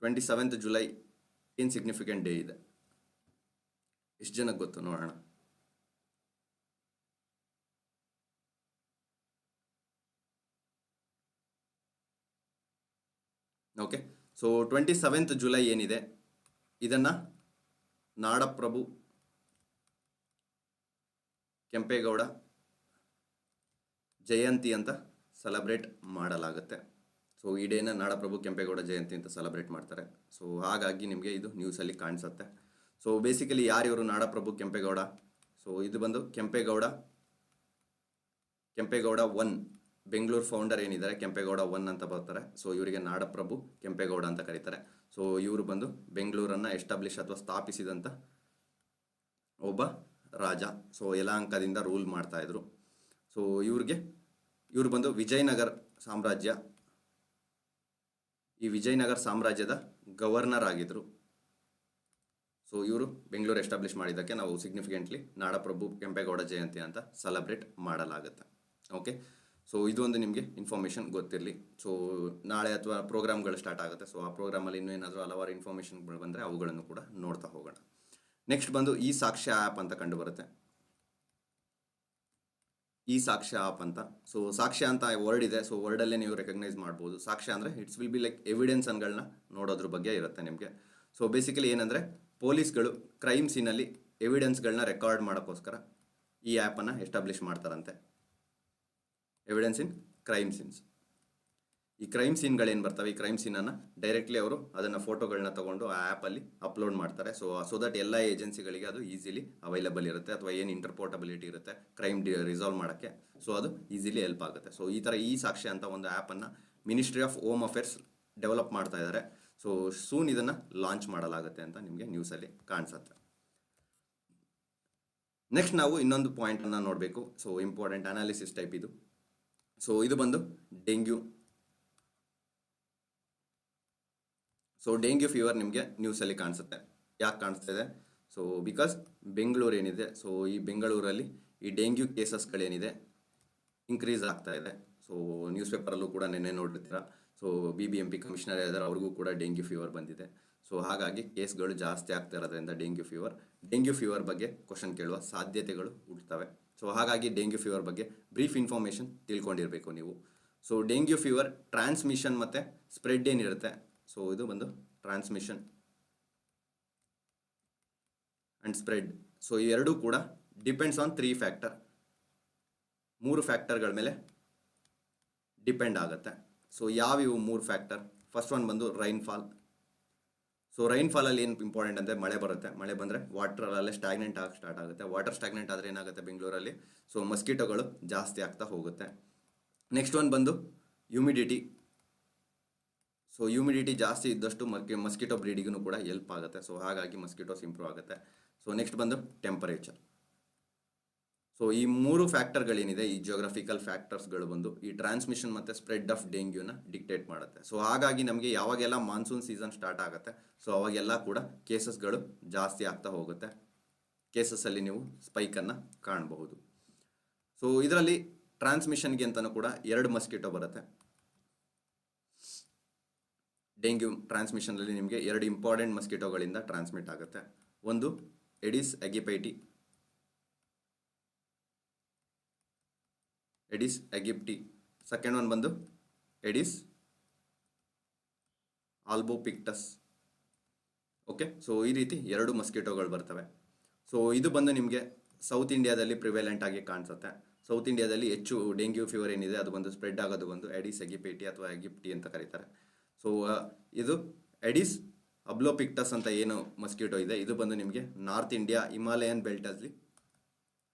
Speaker 1: ಟ್ವೆಂಟಿ ಸೆವೆಂತ್ ಜುಲೈ ಏನು ಸಿಗ್ನಿಫಿಕೆಂಟ್ ಡೇ ಇದೆ? ಎಷ್ಟು ಜನಕ್ಕೆ ಗೊತ್ತು ನೋಡೋಣ. Okay so twenty seventh July ಏನಿದೆ? ಇದನ್ನು ನಾಡಪ್ರಭು ಕೆಂಪೇಗೌಡ ಜಯಂತಿ ಅಂತ ಸೆಲೆಬ್ರೇಟ್ ಮಾಡಲಾಗುತ್ತೆ. ಸೊ ಈ ಡೇನ ನಾಡಪ್ರಭು ಕೆಂಪೇಗೌಡ ಜಯಂತಿ ಅಂತ ಸೆಲೆಬ್ರೇಟ್ ಮಾಡ್ತಾರೆ. ಸೊ ಹಾಗಾಗಿ ನಿಮಗೆ ಇದು ನ್ಯೂಸಲ್ಲಿ ಕಾಣಿಸುತ್ತೆ. ಸೊ ಬೇಸಿಕಲಿ ಯಾರು ಇವರು ನಾಡಪ್ರಭು ಕೆಂಪೇಗೌಡ? ಸೊ ಇದು ಬಂದು ಕೆಂಪೇಗೌಡ. ಕೆಂಪೇಗೌಡ ಒನ್ ಬೆಂಗಳೂರು ಫೌಂಡರ್ ಏನಿದ್ದಾರೆ? ಕೆಂಪೇಗೌಡ ಒನ್ ಅಂತ ಬರ್ತಾರೆ. ಸೊ ಇವರಿಗೆ ನಾಡಪ್ರಭು ಕೆಂಪೇಗೌಡ ಅಂತ ಕರೀತಾರೆ. ಸೊ ಇವರು ಬಂದು ಬೆಂಗಳೂರನ್ನು ಎಸ್ಟಾಬ್ಲಿಷ್ ಅಥವಾ ಸ್ಥಾಪಿಸಿದಂಥ ಒಬ್ಬ ರಾಜ. ಸೊ ಯಲಹಂಕದಿಂದ ರೂಲ್ ಮಾಡ್ತಾ ಇದ್ರು. ಸೊ ಇವ್ರಿಗೆ, ಇವರು ಬಂದು ವಿಜಯನಗರ ಸಾಮ್ರಾಜ್ಯ, ಈ ವಿಜಯನಗರ ಸಾಮ್ರಾಜ್ಯದ ಗವರ್ನರ್ ಆಗಿದ್ರು. ಸೊ ಇವರು ಬೆಂಗಳೂರು ಎಸ್ಟಾಬ್ಲಿಷ್ ಮಾಡಿದ್ದಕ್ಕೆ ನಾವು ಸಿಗ್ನಿಫಿಕೆಂಟ್ಲಿ ನಾಡಪ್ರಭು ಕೆಂಪೇಗೌಡ ಜಯಂತಿ ಅಂತ ಸೆಲೆಬ್ರೇಟ್ ಮಾಡಲಾಗುತ್ತೆ. ಓಕೆ ಸೊ ಇದೊಂದು ನಿಮಗೆ ಇನ್ಫಾರ್ಮೇಷನ್ ಗೊತ್ತಿರಲಿ. ಸೊ ನಾಳೆ ಅಥವಾ ಪ್ರೋಗ್ರಾಮ್ಗಳು ಸ್ಟಾರ್ಟ್ ಆಗುತ್ತೆ. ಸೊ ಆ ಪ್ರೋಗ್ರಾಮಲ್ಲಿ ಇನ್ನೂ ಏನಾದರೂ ಹಲವಾರು ಇನ್ಫಾರ್ಮೇಷನ್ಗಳು ಬಂದರೆ ಅವುಗಳನ್ನು ಕೂಡ ನೋಡ್ತಾ ಹೋಗೋಣ. ನೆಕ್ಸ್ಟ್ ಬಂದು ಈ ಸಾಕ್ಷ್ಯ ಆ್ಯಪ್ ಅಂತ ಕಂಡು ಬರುತ್ತೆ ಈ ಸಾಕ್ಷ್ಯ ಆಪ್ ಅಂತ. ಸೊ ಸಾಕ್ಷ್ಯ ಅಂತ ವರ್ಡ್ ಇದೆ. ಸೊ ವರ್ಡಲ್ಲೇ ನೀವು ರೆಕಗ್ನೈಸ್ ಮಾಡ್ಬೋದು. ಸಾಕ್ಷ್ಯ ಅಂದರೆ it's will be like evidence ಅನ್ಗಳನ್ನ ನೋಡೋದ್ರ ಬಗ್ಗೆ ಇರುತ್ತೆ ನಿಮಗೆ. ಸೊ ಬೇಸಿಕಲಿ ಏನಂದರೆ ಪೊಲೀಸ್ಗಳು ಕ್ರೈಮ್ ಸೀನಲ್ಲಿ ಎವಿಡೆನ್ಸ್ಗಳನ್ನ ರೆಕಾರ್ಡ್ ಮಾಡೋಕ್ಕೋಸ್ಕರ ಈ ಆ್ಯಪನ್ನು ಎಸ್ಟಾಬ್ಲಿಷ್ ಮಾಡ್ತಾರಂತೆ. ಎವಿಡೆನ್ಸ್ ಇನ್ ಕ್ರೈಮ್ ಸೀನ್ಸ್ ಈ ಕ್ರೈಮ್ ಸೀನ್ಗಳೇನು ಬರ್ತವೆ? ಈ ಕ್ರೈಮ್ ಸೀನನ್ನು ಡೈರೆಕ್ಟ್ಲಿ ಅವರು ಅದನ್ನು ಫೋಟೋಗಳನ್ನ ತೊಗೊಂಡು ಆ ಆ್ಯಪಲ್ಲಿ ಅಪ್ಲೋಡ್ ಮಾಡ್ತಾರೆ. ಸೊ ಸೊ ದಟ್ ಎಲ್ಲ ಏಜೆನ್ಸಿಗಳಿಗೆ ಅದು ಈಸಿಲಿ ಅವೈಲಬಲ್ ಇರುತ್ತೆ ಅಥವಾ ಏನು ಇಂಟರ್ಪೋರ್ಟಬಿಲಿಟಿ ಇರುತ್ತೆ ಕ್ರೈಮ್ ಡಿ ರಿಸಾಲ್ವ್ ಮಾಡೋಕ್ಕೆ. ಸೊ ಅದು ಈಸಿಲಿ ಹೆಲ್ಪ್ ಆಗುತ್ತೆ. ಸೊ ಈ ಥರ ಈ ಸಾಕ್ಷಿ ಅಂತ ಒಂದು ಆ್ಯಪನ್ನು ministry of home affairs develop ಮಾಡ್ತಾ ಇದ್ದಾರೆ ಸೊ ಸೂನ್ ಇದನ್ನು ಲಾಂಚ್ ಮಾಡಲಾಗುತ್ತೆ ಅಂತ ನಿಮಗೆ ನ್ಯೂಸಲ್ಲಿ ಕಾಣಿಸುತ್ತೆ. ನೆಕ್ಸ್ಟ್ ನಾವು ಇನ್ನೊಂದು ಪಾಯಿಂಟನ್ನು ನೋಡಬೇಕು. ಸೊ ಇಂಪಾರ್ಟೆಂಟ್ ಅನಾಲಿಸಿಸ್ ಟೈಪ್ ಇದು. ಸೊ ಇದು ಬಂದು ಡೆಂಗ್ಯೂ ಸೊ ಡೆಂಗ್ಯೂ ಫೀವರ್ ನಿಮಗೆ ನ್ಯೂಸಲ್ಲಿ ಕಾಣಿಸುತ್ತೆ. ಯಾಕೆ ಕಾಣಿಸ್ತಿದೆ ಸೊ ಬಿಕಾಸ್ ಬೆಂಗಳೂರು ಏನಿದೆ ಸೊ ಈ ಬೆಂಗಳೂರಲ್ಲಿ ಈ ಡೆಂಗ್ಯೂ ಕೇಸಸ್ಗಳೇನಿದೆ ಇನ್ಕ್ರೀಸ್ ಆಗ್ತಾ ಇದೆ. ಸೊ ನ್ಯೂಸ್ ಪೇಪರಲ್ಲೂ ಕೂಡ ನೆನ್ನೆ ನೋಡಿರ್ತೀರ. So B B M P commissioner ಇದ್ದಾರೆ ಅವ್ರಿಗೂ ಕೂಡ ಡೆಂಗ್ಯೂ ಫೀವರ್ ಬಂದಿದೆ. ಸೊ ಹಾಗಾಗಿ ಕೇಸ್ಗಳು ಜಾಸ್ತಿ ಆಗ್ತಾ ಇರೋದ್ರಿಂದ ಡೆಂಗ್ಯೂ ಫೀವರ್ ಡೆಂಗ್ಯೂ ಫೀವರ್ ಬಗ್ಗೆ ಕ್ವಶನ್ ಕೇಳುವ ಸಾಧ್ಯತೆಗಳು ಹುಟ್ಟುತ್ತವೆ. ಸೊ ಹಾಗಾಗಿ ಡೆಂಗ್ಯೂ ಫೀವರ್ ಬಗ್ಗೆ ಬ್ರೀಫ್ ಇನ್ಫಾರ್ಮೇಷನ್ ತಿಳ್ಕೊಂಡಿರಬೇಕು ನೀವು. ಸೊ ಡೆಂಗ್ಯೂ ಫೀವರ್ ಟ್ರಾನ್ಸ್ಮಿಷನ್ ಮತ್ತು ಸ್ಪ್ರೆಡ್ ಏನಿರುತ್ತೆ? ಸೊ ಇದು ಬಂದು ಟ್ರಾನ್ಸ್ಮಿಷನ್ ಆ್ಯಂಡ್ ಸ್ಪ್ರೆಡ್ ಸೊ ಇವೆರಡೂ ಕೂಡ ಡಿಪೆಂಡ್ಸ್ ಆನ್ ತ್ರೀ ಫ್ಯಾಕ್ಟರ್ ಮೂರು ಫ್ಯಾಕ್ಟರ್ಗಳ ಮೇಲೆ ಡಿಪೆಂಡ್ ಆಗುತ್ತೆ. ಸೊ ಯಾವಿವು ಮೂರು ಫ್ಯಾಕ್ಟರ್ ಫಸ್ಟ್ ಒನ್ ಬಂದು ರೈನ್ಫಾಲ್ ಸೊ ರೈನ್ಫಾಲಲ್ಲಿ ಏನು ಇಂಪಾರ್ಟೆಂಟ್ ಅಂದರೆ ಮಳೆ ಬರುತ್ತೆ. ಮಳೆ ಬಂದರೆ ವಾಟ್ರಲ್ಲೇ ಸ್ಟಾಗ್ನೆಂಟ್ ಆಗಿ ಸ್ಟಾರ್ಟ್ ಆಗುತ್ತೆ. ವಾಟರ್ ಸ್ಟಾಗ್ನೆಂಟ್ ಆದರೆ ಏನಾಗುತ್ತೆ ಬೆಂಗಳೂರಲ್ಲಿ? ಸೊ ಮಸ್ಕಿಟೋಗಳು ಜಾಸ್ತಿ ಆಗ್ತಾ ಹೋಗುತ್ತೆ. ನೆಕ್ಸ್ಟ್ ಒನ್ ಬಂದು ಹ್ಯೂಮಿಡಿಟಿ ಸೊ ಹ್ಯೂಮಿಡಿಟಿ ಜಾಸ್ತಿ ಇದ್ದಷ್ಟು ಮರ್ಕಿ ಮಸ್ಕಿಟೋ ಬ್ರೀಡಿಗೂ ಕೂಡ ಹೆಲ್ಪ್ ಆಗುತ್ತೆ. ಸೊ ಹಾಗಾಗಿ ಮಸ್ಕಿಟೋಸ್ ಇಂಪ್ರೂವ್ ಆಗುತ್ತೆ. ಸೊ ನೆಕ್ಸ್ಟ್ ಬಂದು ಟೆಂಪರೇಚರ್ ಸೊ ಈ ಮೂರು ಫ್ಯಾಕ್ಟರ್ಗಳೇನಿದೆ, ಈ ಜಿಯೋಗ್ರಫಿಕಲ್ ಫ್ಯಾಕ್ಟರ್ಸ್ಗಳು ಬಂದು, ಈ ಟ್ರಾನ್ಸ್ಮಿಷನ್ ಮತ್ತು ಸ್ಪ್ರೆಡ್ ಆಫ್ ಡೆಂಗ್ಯೂನ ಡಿಕ್ಟೇಟ್ ಮಾಡುತ್ತೆ. ಸೊ ಹಾಗಾಗಿ ನಮಗೆ ಯಾವಾಗೆಲ್ಲ ಮಾನ್ಸೂನ್ ಸೀಸನ್ ಸ್ಟಾರ್ಟ್ ಆಗುತ್ತೆ ಸೊ ಅವಾಗೆಲ್ಲ ಕೂಡ ಕೇಸಸ್ಗಳು ಜಾಸ್ತಿ ಆಗ್ತಾ ಹೋಗುತ್ತೆ. ಕೇಸಸ್ಸಲ್ಲಿ ನೀವು ಸ್ಪೈಕನ್ನು ಕಾಣಬಹುದು. ಸೊ ಇದರಲ್ಲಿ ಟ್ರಾನ್ಸ್ಮಿಷನ್ಗೆ ಅಂತಲೂ ಕೂಡ ಎರಡು ಮಸ್ಕಿಟೋ ಬರುತ್ತೆ. ಡೆಂಗ್ಯೂ ಟ್ರಾನ್ಸ್ಮಿಷನಲ್ಲಿ ನಿಮಗೆ ಎರಡು ಇಂಪಾರ್ಟೆಂಟ್ ಮಸ್ಕಿಟೋಗಳಿಂದ ಟ್ರಾನ್ಸ್ಮಿಟ್ ಆಗುತ್ತೆ. ಒಂದು ಎಡಿಸ್ ಎಗಿಪೈಟಿ ಎಡಿಸ್ ಎಗಿಪ್ಟಿ ಸೆಕೆಂಡ್ ಒನ್ ಬಂದು ಎಡಿಸ್ ಆಲ್ಬೋಪಿಕ್ಟಸ್. ಓಕೆ ಸೊ ಈ ರೀತಿ ಎರಡು ಮಸ್ಕಿಟೋಗಳು ಬರ್ತವೆ. ಸೊ ಇದು ಬಂದು ನಿಮಗೆ ಸೌತ್ ಇಂಡಿಯಾದಲ್ಲಿ ಪ್ರಿವೆಲೆಂಟ್ ಆಗಿ ಕಾಣಿಸುತ್ತೆ. ಸೌತ್ ಇಂಡಿಯಾದಲ್ಲಿ ಹೆಚ್ಚು ಡೆಂಗ್ಯೂ ಫೀವರ್ ಏನಿದೆ, ಅದು ಬಂದು ಸ್ಪ್ರೆಡ್ ಆಗೋದು ಬಂದು ಎಡಿಸ್ ಎಗಿಪೇಟಿ ಅಥವಾ ಎಗಿಪ್ಟಿ ಅಂತ ಕರೀತಾರೆ. ಸೊ ಇದು ಎಡಿಸ್ ಅಬ್ಲೋಪಿಕ್ಟಸ್ ಅಂತ ಏನು ಮಸ್ಕಿಟೋ ಇದೆ, ಇದು ಬಂದು ನಿಮಗೆ ನಾರ್ತ್ ಇಂಡಿಯಾ ಹಿಮಾಲಯನ್ ಬೆಲ್ಟಲ್ಲಿ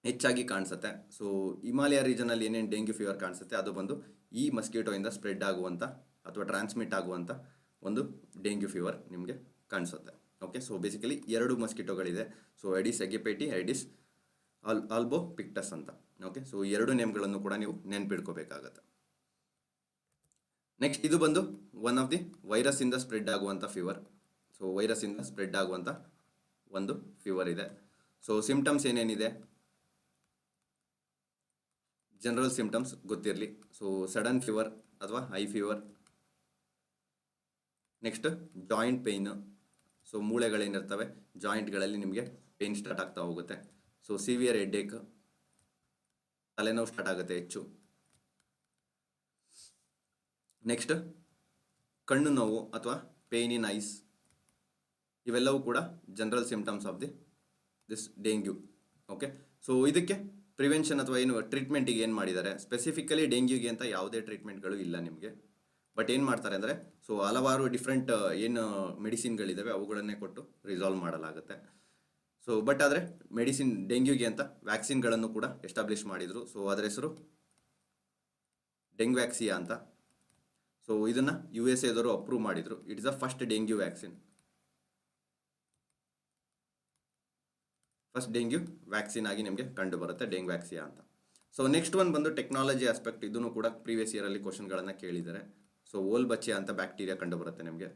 Speaker 1: ಹೆಚ್ಚಾಗಿ ಕಾಣಿಸುತ್ತೆ. ಸೊ ಹಿಮಾಲಯ ರೀಜನಲ್ಲಿ ಏನೇನು ಡೆಂಗ್ಯೂ ಫೀವರ್ ಕಾಣಿಸುತ್ತೆ, ಅದು ಬಂದು ಈ ಮಸ್ಕಿಟೋಯಿಂದ ಸ್ಪ್ರೆಡ್ ಆಗುವಂಥ ಅಥವಾ ಟ್ರಾನ್ಸ್ಮಿಟ್ ಆಗುವಂಥ ಒಂದು ಡೆಂಗ್ಯೂ ಫೀವರ್ ನಿಮಗೆ ಕಾಣಿಸುತ್ತೆ. ಓಕೆ ಸೊ ಬೇಸಿಕಲಿ ಎರಡು ಮಸ್ಕಿಟೋಗಳಿದೆ ಸೊ ಎಡಿಸ್ ಎಗೆಪೇಟಿ ಎಡಿಸ್ ಆಲ್ ಆಲ್ಬೋ ಪಿಕ್ಟಸ್ ಅಂತ. ಓಕೆ ಸೊ ಎರಡು ನೇಮ್ಗಳನ್ನು ಕೂಡ ನೀವು ನೆನ್ಪಿಡ್ಕೋಬೇಕಾಗತ್ತೆ. ನೆಕ್ಸ್ಟ್ ಇದು ಬಂದು ಒನ್ ಆಫ್ ದಿ ವೈರಸ್ಸಿಂದ ಸ್ಪ್ರೆಡ್ ಆಗುವಂಥ ಫೀವರ್ ಸೊ ವೈರಸ್ಸಿಂದ ಸ್ಪ್ರೆಡ್ ಆಗುವಂಥ ಒಂದು ಫೀವರ್ ಇದೆ. ಸೊ ಸಿಂಪ್ಟಮ್ಸ್ ಏನೇನಿದೆ? ಜನರಲ್ ಸಿಮ್ಟಮ್ಸ್ ಗೊತ್ತಿರಲಿ. ಸೊ ಸಡನ್ ಫೀವರ್ ಅಥವಾ high fever next joint pain so ಮೂಳೆಗಳೇನಿರ್ತವೆ ಜಾಯಿಂಟ್ಗಳಲ್ಲಿ ನಿಮಗೆ ಪೇಯ್ನ್ ಸ್ಟಾರ್ಟ್ ಆಗ್ತಾ ಹೋಗುತ್ತೆ. ಸೊ ಸಿವಿಯರ್ ಹೆಡ್ಡೇಕ್ ತಲೆನೋವು ಸ್ಟಾರ್ಟ್ ಆಗುತ್ತೆ ಹೆಚ್ಚು. ನೆಕ್ಸ್ಟ್ ಕಣ್ಣು ನೋವು ಅಥವಾ ಪೇಯ್ನ್ ಇನ್ ಐಸ್ ಇವೆಲ್ಲವೂ ಕೂಡ general symptoms of the this dengue okay so ಇದಕ್ಕೆ ಪ್ರಿವೆನ್ಷನ್ ಅಥವಾ ಏನು ಟ್ರೀಟ್ಮೆಂಟಿಗೆ ಏನು ಮಾಡಿದ್ದಾರೆ? ಸ್ಪೆಸಿಫಿಕಲಿ ಡೆಂಗ್ಯೂಗೆ ಅಂತ ಯಾವುದೇ ಟ್ರೀಟ್ಮೆಂಟ್ಗಳು ಇಲ್ಲ ನಿಮಗೆ. ಬಟ್ ಏನು ಮಾಡ್ತಾರೆ ಅಂದರೆ ಸೊ ಹಲವಾರು ಡಿಫ್ರೆಂಟ್ ಏನು ಮೆಡಿಸಿನ್ಗಳಿದ್ದಾವೆ ಅವುಗಳನ್ನೇ ಕೊಟ್ಟು ರಿಸಾಲ್ವ್ ಮಾಡಲಾಗುತ್ತೆ. ಸೊ ಬಟ್ ಆದರೆ ಮೆಡಿಸಿನ್ ಡೆಂಗ್ಯೂಗೆ ಅಂತ ವ್ಯಾಕ್ಸಿನ್ಗಳನ್ನು ಕೂಡ ಎಸ್ಟಾಬ್ಲಿಷ್ ಮಾಡಿದರು. ಸೊ ಅದರ ಹೆಸರು ಡೆಂಗ್ ವ್ಯಾಕ್ಸಿಯಾ ಅಂತ. ಸೊ ಇದನ್ನು ಯು ಎಸ್ ಎದವರು ಅಪ್ರೂವ್ ಮಾಡಿದರು. It is the first dengue vaccine first dengue vaccine ಆಗಿ ನಿಮಗೆ ಕಂಡು ಬರುತ್ತೆ ಡೆಂಗ್ ವ್ಯಾಕ್ಸಿಯಾ ಅಂತ. ಸೊ ನೆಕ್ಸ್ಟ್ ಒನ್ ಬಂದು ಟೆಕ್ನಾಲಜಿ ಆಸ್ಪೆಕ್ಟ್ ಇದನ್ನು ಕೂಡ ಪ್ರೀವಿಯಸ್ ಇಯರಲ್ಲಿ ಕ್ವಶನ್ಗಳನ್ನು ಕೇಳಿದ್ದಾರೆ. ಸೊ ಓಲ್ ಬಚ್ಚಿಯಾ ಅಂತ ಬ್ಯಾಕ್ಟೀರಿಯಾ ಕಂಡು ಬರುತ್ತೆ ನಿಮಗೆ.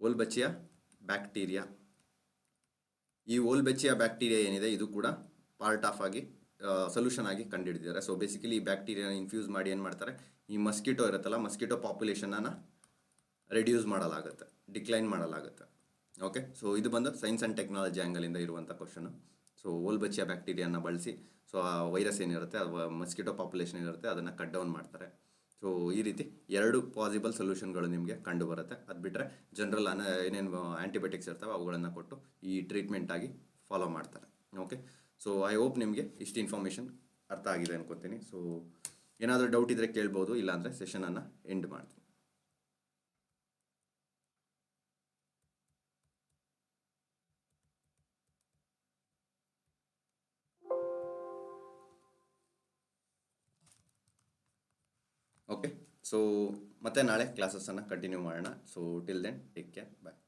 Speaker 1: ಓಲ್ ಬಚ್ಚಿಯಾ ಬ್ಯಾಕ್ಟೀರಿಯಾ ಈ ಓಲ್ ಬೆಚ್ಚಿಯಾ ಬ್ಯಾಕ್ಟೀರಿಯಾ ಏನಿದೆ, ಇದು ಕೂಡ ಪಾರ್ಟ್ ಆಫ್ ಆಗಿ ಸೊಲ್ಯೂಷನ್ ಆಗಿ ಕಂಡುಹಿಡಿದಿದ್ದಾರೆ. ಸೊ ಬೇಸಿಕಲಿ ಈ ಬ್ಯಾಕ್ಟೀರಿಯಾನ ಇನ್ಫ್ಯೂಸ್ ಮಾಡಿ ಏನು ಮಾಡ್ತಾರೆ, ಈ ಮಸ್ಕಿಟೋ ಇರುತ್ತಲ್ಲ ಮಸ್ಕಿಟೋ ಪಾಪ್ಯುಲೇಷನನ್ನು ರೆಡ್ಯೂಸ್ ಮಾಡಲಾಗುತ್ತೆ ಡಿಕ್ಲೈನ್ ಮಾಡಲಾಗುತ್ತೆ. ಓಕೆ ಸೊ ಇದು ಬಂದು ಸೈನ್ಸ್ ಆ್ಯಂಡ್ ಟೆಕ್ನಾಲಜಿ ಆ್ಯಂಗಲಿಂದ ಇರುವಂಥ ಕ್ವಶನು ಸೊ ಓಲ್ಬಚ್ಚಿಯ ಬ್ಯಾಕ್ಟೀರಿಯಾನ ಬಳಸಿ ಸೊ ಆ ವೈರಸ್ ಏನಿರುತ್ತೆ, ಅಥವಾ ಮಸ್ಕಿಟೋ ಪಾಪ್ಯುಲೇಷನ್ ಏನಿರುತ್ತೆ, ಅದನ್ನು ಕಟ್ ಡೌನ್ ಮಾಡ್ತಾರೆ. ಸೊ ಈ ರೀತಿ ಎರಡು ಪಾಸಿಬಲ್ ಸೊಲ್ಯೂಷನ್ಗಳು ನಿಮಗೆ ಕಂಡು ಬರುತ್ತೆ ಅದು ಬಿಟ್ಟರೆ ಜನರಲ್ ಅನ ಏನೇನು ಆ್ಯಂಟಿಬಯೋಟಿಕ್ಸ್ ಇರ್ತವೆ, ಅವುಗಳನ್ನು ಕೊಟ್ಟು ಈ ಟ್ರೀಟ್ಮೆಂಟ್ ಆಗಿ ಫಾಲೋ ಮಾಡ್ತಾರೆ. ಓಕೆ ಸೊ ಐ ಹೋಪ್ ನಿಮಗೆ ಇಷ್ಟು ಇನ್ಫಾರ್ಮೇಷನ್ ಅರ್ಥ ಆಗಿದೆ ಅನ್ಕೋತೀನಿ. ಸೊ ಏನಾದರೂ ಡೌಟ್ ಇದ್ದರೆ ಕೇಳ್ಬೋದು, ಇಲ್ಲಾಂದರೆ ಸೆಷನನ್ನು ಎಂಡ್ ಮಾಡ್ತೀನಿ. ಸೊ ಮತ್ತೆ ನಾಳೆ ಕ್ಲಾಸಸ್ಸನ್ನು ಕಂಟಿನ್ಯೂ ಮಾಡೋಣ. So till then take care bye